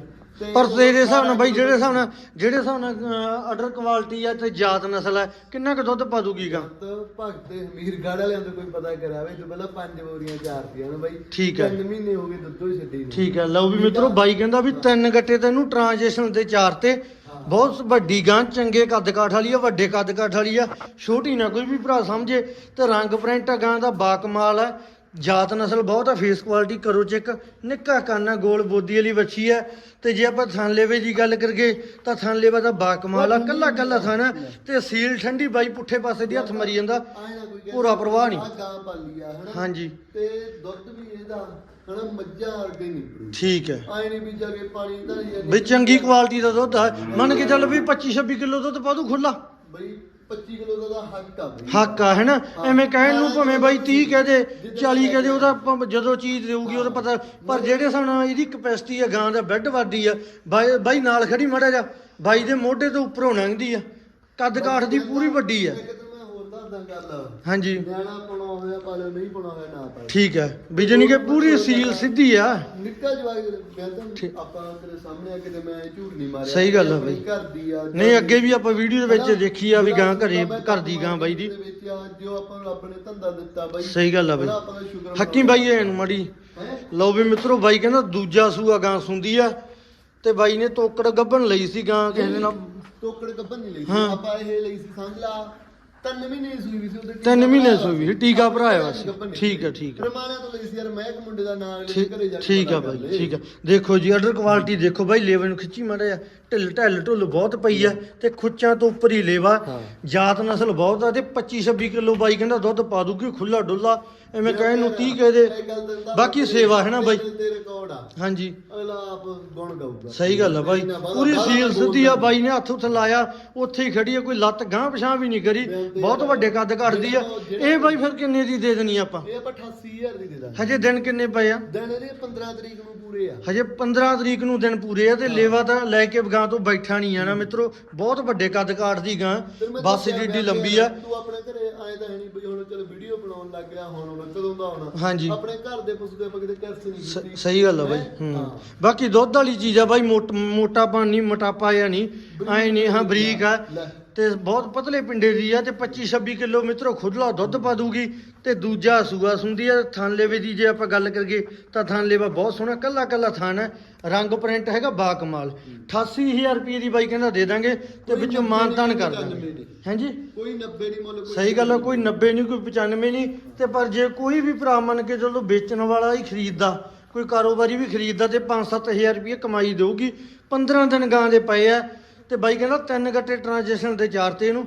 ਪਰ ਤੇਰੇ ਹਿਸਾਬ ਨਾਲ ਬਾਈ ਜਿਹੜੇ ਹਿਸਾਬ ਨਾਲ ਜਿਹੜੇ ਹਿਸਾਬ ਨਾਲ ਆਰਡਰ ਕੁਆਲਿਟੀ ਆ ਤੇ ਜਾਤ ਨਸਲ ਆ ਕਿੰਨਾ ਕੁ ਦੁੱਧ ਪਾ ਦੂਗੀ ਗਾਂ? ਤਾਂ ਭਗਤ ਤੇ ਹਮੀਰ ਗਾੜ ਵਾਲਿਆਂ ਤੋਂ ਕੋਈ ਪਤਾ ਕਰਾਵੇ ਜੋ ਪਹਿਲਾਂ ਪੰਜ ਬੋਰੀਆਂ ਚਾਰਤੀਆਂ ਨੇ ਬਾਈ। ਠੀਕ ਹੈ। ਤਿੰਨ ਮਹੀਨੇ ਹੋ ਗਏ ਦੁੱਧੋ ਹੀ ਛੱਡੀ ਨੂੰ। ਠੀਕ ਹੈ ਲਓ ਵੀ ਮਿੱਤਰੋ ਬਾਈ ਕਹਿੰਦਾ ਵੀ ਤਿੰਨ ਗੱਟੇ ਤੈਨੂੰ ਟ੍ਰਾਂਜੈਕਸ਼ਨ ਦੇ ਚਾਰ ਤੇ। ਬਹੁਤ ਵੱਡੀ ਗਾਂ ਚੰਗੇ ਕੱਦ ਕਾਠ ਵਾਲੀ ਆ ਵੱਡੇ ਕੱਦ ਕਾਠ ਵਾਲੀ ਆ। ਛੋਟੀ ਨਾ ਕੋਈ ਵੀ ਭਰਾ ਸਮਝੇ। ਤੇ ਰੰਗ ਪ੍ਰਿੰਟ ਆ ਗਾਂ ਦਾ ਬਾਕਮਾਲ ਆ। ਜਾਤ ਨਸਲ ਬਹੁਤ ਆ ਫੇਸ ਕੁਆਲਿਟੀ ਕਰੋ ਚੈੱਕ ਨਿੱਕਾ ਕਾਨਾ ਗੋਲ ਬੋਦੀ ਵਾਲੀ ਵੱਛੀ ਆ ਤੇ ਜੇ ਆਪਾਂ ਥਾਨਲੇਵੇ ਦੀ ਗੱਲ ਕਰਗੇ ਤਾਂ ਥਾਨਲੇਵਾ ਦਾ ਬਾਕਮਾਲ ਆ ਕੱਲਾ ਕੱਲਾ ਥਾਣਾ ਤੇ ਸੀਲ ਠੰਡੀ ਬਾਈ ਪੁੱਠੇ ਪਾਸੇ ਦੀ ਹੱਥ ਮਰੀ ਜਾਂਦਾ ਪੂਰਾ ਪ੍ਰਵਾਹ ਨਹੀਂ। ਆਹ ਗਾਂ ਪਾਲੀ ਆ ਹਨਾ? ਹਾਂਜੀ। ਤੇ ਦੁੱਧ ਵੀ ਇਹਦਾ ਮੱਝਾਂ ਵਰਗਾ ਹੀ ਠੀਕ ਹੈ। ਆਏ ਨਹੀਂ ਵੀ ਪਾਣੀ ਚੰਗੀ ਕੁਆਲਿਟੀ ਦਾ ਦੁੱਧ ਆ ਮੰਨ ਕੇ ਚੱਲ ਵੀ 25 26 ਕਿਲੋ ਦੁੱਧ ਪਾ ਦੂ ਖੁੱਲਾ ਬਈ 25 ਕਿਲੋ ਦਾ ਤਾਂ ਹੱਕ ਆ ਬਈ। ਹੱਕ ਆ ਹੈਨਾ ਐਵੇਂ ਕਹਿਣ ਨੂੰ ਭਾਵੇਂ ਬਾਈ 30 ਕਹਦੇ 40 ਕਹਦੇ ਉਹਦਾ ਆਪਾਂ ਜਦੋਂ ਚੀਜ਼ ਦੇਊਗੀ ਉਹਦਾ ਪਤਾ ਪਰ ਜਿਹੜੇ ਹਿਸਾਬ ਨਾਲ ਇਹਦੀ ਕਪੈਸਿਟੀ ਆ ਗਾਂ ਦਾ ਬੈੱਡ ਵਾਦੀ ਆ ਬਾਈ ਬਾਈ ਨਾਲ ਖੜੀ ਮੜਾ ਜਾ ਬਾਈ ਦੇ ਮੋਢੇ ਤੋਂ ਉੱਪਰੋਂ ਲੰਘਦੀ ਆ। ਕੱਦ ਕਾਠ ਦੀ ਪੂਰੀ ਵੱਡੀ ਆ। ਗੱਲ ਹਾਂਜੀ। ਨਿਆਣਾ ਪਾਉਣਾ ਹੋਇਆ ਪਾਲੋ ਨਹੀਂ ਪਾਉਣਾ ਹੋਇਆ ਨਾ ਪਾਲੋ। ਠੀਕ ਹੈ। ਵੀ ਜਾਣੀ ਕਿ ਪੂਰੀ ਸੀਲ ਸਿੱਧੀ ਆ। ਨਿੱਕਾ ਜਵਾਗ ਕਹਿੰਦਾ ਆਪਾਂ ਤੇਰੇ ਸਾਹਮਣੇ ਆ ਕਿਤੇ ਮੈਂ ਝੂਠ ਨਹੀਂ ਮਾਰਿਆ। ਸਹੀ ਗੱਲ ਆ ਬਈ। ਘਰ ਦੀ ਆ ਨਹੀਂ ਅੱਗੇ ਵੀ ਆਪਾਂ ਵੀਡੀਓ ਦੇ ਵਿੱਚ ਦੇਖੀ ਆ ਵੀ ਗਾਂ ਘਰੇ ਘਰ ਦੀ ਗਾਂ ਬਾਈ ਦੀ। ਦੇ ਵਿੱਚ ਆ, ਜੋ ਆਪਾਂ ਨੂੰ ਰੱਬ ਨੇ ਧੰਦਾ ਦਿੱਤਾ ਬਾਈ। ਸਹੀ ਗੱਲ ਆ ਬਾਈ। ਹੱਕੀ ਬਾਈ ਐਨ ਮੜੀ? ਲਓ ਵੀ ਮਿੱਤਰੋ ਬਾਈ ਕਹਿੰਦਾ ਦੂਜਾ ਸੂਆ ਗਾਂ ਸੁੰਦੀ ਆ ਤੇ ਬਾਈ ਨੇ ਤੋਕੜ ਗੱਭਣ ਲਈ ਸੀ ਗਾਂ ਕਿਸੇ ਦੇ ਨਾਲ ਟੋਕੜ ਗੱਭਣ ਨਹੀਂ ਲਈ ਸੀ। ਆਪਾਂ ਇਹ ਲਈ ਸੀ ਸਮਝ ਲਾ ਤਿੰਨ ਮਹੀਨੇ ਦੀ ਸੂਈ ਵੀ ਸੀ ਉਹਦੇ ਤਿੰਨ ਮਹੀਨੇ ਸੂਈ ਸੀ, ਟੀਕਾ ਭਰਾਇਆ ਸੀ। ਠੀਕ ਆ, ਠੀਕ ਆ। ਰਮਾਣਾ ਤੋਂ ਲਈ ਸੀ ਯਾਰ ਮੈਂ ਇੱਕ ਮੁੰਡੇ ਦਾ ਨਾਮ ਲੈ ਠੀਕ ਘਰੇ ਜਾ ਕੇ ਠੀਕ ਆ ਪਤਾ ਕਰ ਬਾਈ ਲਏ। ਠੀਕ ਆ ਦੇਖੋ ਜੀ ਆਰਡਰ ਕੁਆਲਿਟੀ ਦੇਖੋ ਬਾਈ ਲੇਵੇ ਨੂੰ ਖਿੱਚੀ ਮਾੜਾ ਆ ਢਿੱਲ ਢੱਲ ਢੁੱਲ ਬਹੁਤ ਪਈ ਆ ਤੇ ਖੁੱਚਾਂ ਤੋਂ ਉੱਪਰ ਹੀ ਲੇਵਾ। ਜਾਤ ਨਸਲ ਬਹੁਤ ਆ ਤੇ 25 26 ਕਿਲੋ ਬਾਈ ਕਹਿੰਦਾ ਦੁੱਧ ਪਾ ਦੂਗੀ ਖੁੱਲਾ ਡੁੱਲਾ ਐਵੇਂ ਕਹਿਣ ਨੂੰ 30 ਕਹਦੇ ਬਾਕੀ ਸੇਵਾ ਹੈ ਨਾ ਬਾਈ। ਹਾਂਜੀ। ਅਗਲਾ ਆਪ ਗੁਣ ਗਾਊਗਾ। ਸਹੀ ਗੱਲ ਆ ਬਾਈ। ਪੂਰੀ ਸੀਲ ਸਿੱਧੀ ਆ ਬਾਈ ਨੇ ਹੱਥ ਉੱਥੇ ਲਾਇਆ ਉੱਥੇ ਹੀ ਖੜੀ ਆ ਕੋਈ ਲੱਤ ਗਾਂ ਪਛਾਂ ਵੀ ਨਹੀਂ ਕਰੀ। ਬਹੁਤ ਵੱਡੇ ਕੱਦ ਘੜਦੀ ਆ। ਇਹ ਬਾਈ ਫਿਰ ਕਿੰਨੇ ਦੀ ਦੇ ਦੇਣੀ ਆਪਾਂ? ਇਹ ਆਪਾਂ 88000 ਦੀ ਦੇ ਦਾਂਗੇ। ਹਜੇ ਦਿਨ ਕਿੰਨੇ ਪਏ ਆ? ਦਿਨ ਇਹਦੇ 15 ਤਰੀਕ ਨੂੰ ਪੂਰੇ ਆ। ਹਜੇ 15 ਤਰੀਕ ਨੂੰ ਦਿਨ ਪੂਰੇ ਆ ਤੇ ਲੇਵਾ ਤਾਂ ਲੈ ਕੇ ਗਾਂ ਤੋਂ ਬੈਠਾ ਨਹੀਂ ਆਣਾ ਮਿੱਤਰੋ ਬਹੁਤ ਵੱਡੇ ਕੱਦ ਕਾਠ ਦੀ ਗਾਂ ਬੱਸ ਜਿੱਡੀ ਲੰਬੀ ਆ। ਤੂੰ ਆਪਣੇ ਘਰੇ ਆਏ ਤਾਂ ਹੈ ਨਹੀਂ ਬਈ ਹੁਣ ਚਲ ਵੀਡੀਓ ਬਣਾਉਣ ਲੱਗ ਗਿਆ ਹੁਣ ਹੁਣ ਕਦੋਂ ਦਾ ਆਉਣਾ? ਹਾਂਜੀ। ਆਪਣੇ ਘਰ ਦੇ ਪਸ਼ੂ ਦੇ ਆਪਾਂ ਕਿਤੇ ਕਰਸ ਨਹੀਂ ਕੀਤੀ। ਸਹੀ ਗੱਲ ਆ ਬਾਈ ਹੈਂ? ਬਾਕੀ ਦੁੱਧ ਵਾਲੀ ਚੀਜ਼ ਆ ਬਾਈ ਮੋਟ- ਮੋਟਾਪਾ ਨਹੀਂ ਮੋਟਾਪਾ ਜਾਂ ਨਹੀਂ। ਐ ਨਹੀਂ ਹਾਂ ਬਰੀਕ ਆ। ਤੇ ਬਹੁਤ ਪਤਲੇ ਪਿੰਡੇ ਦੀ ਆ ਤੇ 25 26 ਕਿਲੋ ਮਿੱਤਰੋ ਖੁੱਲਾ ਦੁੱਧ ਪਾ ਦੂਗੀ ਤੇ ਦੂਜਾ ਸੂਆ ਸੁੰਦੀ ਆ ਥਾਨਲੇਵੇ ਦੀ ਜੇ ਆਪਾਂ ਗੱਲ ਕਰੀਏ ਤਾਂ ਥਾਨਲੇਵਾ ਬਹੁਤ ਸੋਹਣਾ ਕੱਲਾ ਕੱਲਾ ਥਾਨ ਹੈ ਰੰਗ ਪ੍ਰਿੰਟ ਹੈਗਾ ਬਾ ਕਮਾਲ 88000 ਰੁਪਏ ਦੀ ਬਾਈ ਕਹਿੰਦਾ ਦੇ ਦਾਂਗੇ ਤੇ ਵਿੱਚੋਂ ਮਾਨਤਾਨ ਕਰ ਦਾਂਗੇ। ਹਾਂਜੀ? ਕੋਈ 90 ਨਹੀਂ ਮੁੱਲ ਕੋਈ ਸਹੀ ਗੱਲ ਆ ਕੋਈ 90 ਨਹੀਂ ਕੋਈ 95 ਨਹੀਂ ਤੇ ਪਰ ਜੇ ਕੋਈ ਵੀ ਭਰਾ ਮੰਨ ਕੇ ਚਲੋ ਵੇਚਣ ਵਾਲਾ ਹੀ ਖਰੀਦਦਾ ਕੋਈ ਕਾਰੋਬਾਰੀ ਵੀ ਖਰੀਦਦਾ ਤੇ 5-7000 ਰੁਪਏ ਕਮਾਈ ਦੇਊਗੀ 15 ਦਿਨ ਗਾਂ ਦੇ ਪਏ ਆ ਤੇ ਬਾਈ ਕਹਿੰਦਾ ਤਿੰਨ ਗੱਟੇ ਟ੍ਰਾਂਜੈਕਸ਼ਨ ਦੇ ਚਾਰ ਤੇ ਇਹਨੂੰ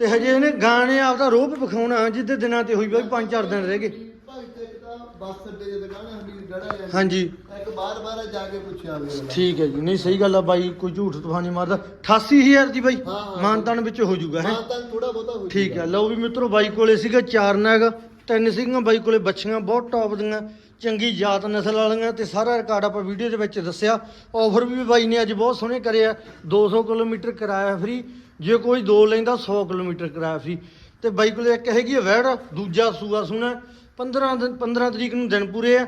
ਤੇ ਹਜੇ ਇਹਨੇ ਗਾਂ ਨੇ ਆਪਦਾ ਰੋਪ ਵਿਖਾਉਣਾ ਜਿੱਦੇ ਦਿਨਾਂ ਤੇ ਹੋਈ ਬਾਈ 5-4 ਦਿਨ ਰਹਿ ਗਏ। ਭਾਈ ਤੇ ਇੱਕ ਤਾਂ ਬੱਸ ਅੱਡੇ ਦੇ ਦੁਕਾਨ ਹੈ ਹਮੀਰ ਗੜਾ ਜਾਂਦੀ ਹਾਂਜੀ। ਇੱਕ ਬਾਰ ਬਾਰ ਜਾ ਕੇ ਪੁੱਛਿਆ ਅਗਲੇ। ਠੀਕ ਹੈ ਜੀ ਨਹੀਂ ਸਹੀ ਗੱਲ ਆ ਬਾਈ ਕੋਈ ਝੂਠ ਤੂਫਾਨੀ ਮਾਰਦਾ। 88000 ਦੀ ਬਾਈ ਹਾਂ, ਹਾਂ। ਮਾਨਤਾਨ ਵਿੱਚ ਹੋ ਜਾਊਗਾ ਹੈ? ਤਾਂ ਥੋੜਾ ਬਹੁਤਾ ਹੋ ਠੀਕ ਹੈ ਲਓ ਵੀ ਮਿੱਤਰੋ ਬਾਈ ਕੋਲੇ ਸੀਗਾ ਚਾਰ ਨਗ ਤਿੰਨ ਸੀਗੀਆਂ ਬਾਈ ਕੋਲੇ ਬੱਚੀਆਂ ਬਹੁਤ ਟੌਪ ਦੀਆਂ। ਚੰਗੀ ਜਾਤ ਨਸਲ ਵਾਲੀਆਂ ਤੇ ਸਾਰਾ ਰਿਕਾਰਡ ਆਪਾਂ ਵੀਡੀਓ ਦੇ ਵਿੱਚ ਦੱਸਿਆ। ਆਫਰ ਵੀ ਬਾਈ ਨੇ ਅੱਜ ਬਹੁਤ ਸੋਹਣੇ ਕਰਿਆ 200 ਕਿਲੋਮੀਟਰ ਕਿਰਾਇਆ ਫ੍ਰੀ ਜੇ ਕੋਈ ਦੋ ਲੈਂਦਾ 100 ਕਿਲੋਮੀਟਰ ਕਿਰਾਇਆ ਫ੍ਰੀ ਤੇ ਬਾਈ ਕੋਲ ਇੱਕ ਹੈਗੀ ਆ ਵੈੜ, ਦੂਜਾ ਸੂਆ ਸੁਣਾ। 15 ਦਿਨ 15 ਤਰੀਕ ਨੂੰ ਦਿਨ ਪੂਰੇ ਆ।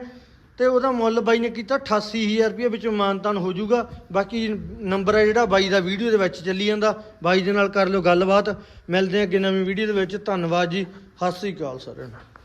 ਤੇ ਉਹਦਾ ਮੁੱਲ ਬਾਈ ਨੇ ਕੀਤਾ 88000 ਰੁਪਏ ਵਿੱਚੋਂ ਮਾਨਤਾਨ ਹੋ ਜਾਊਗਾ। ਬਾਕੀ ਨੰਬਰ ਹੈ ਜਿਹੜਾ ਬਾਈ ਦਾ ਵੀਡੀਓ ਦੇ ਵਿੱਚ ਚੱਲੀ ਜਾਂਦਾ। ਬਾਈ ਦੇ ਨਾਲ ਕਰ ਲਿਓ ਗੱਲਬਾਤ। ਮਿਲਦੇ ਹਾਂ ਅੱਗੇ ਨਵੀਂ ਵੀਡੀਓ ਦੇ ਵਿੱਚ। ਧੰਨਵਾਦ ਜੀ। ਸਤਿ ਸ੍ਰੀ ਅਕਾਲ ਸਾਰਿਆਂ ਨੂੰ।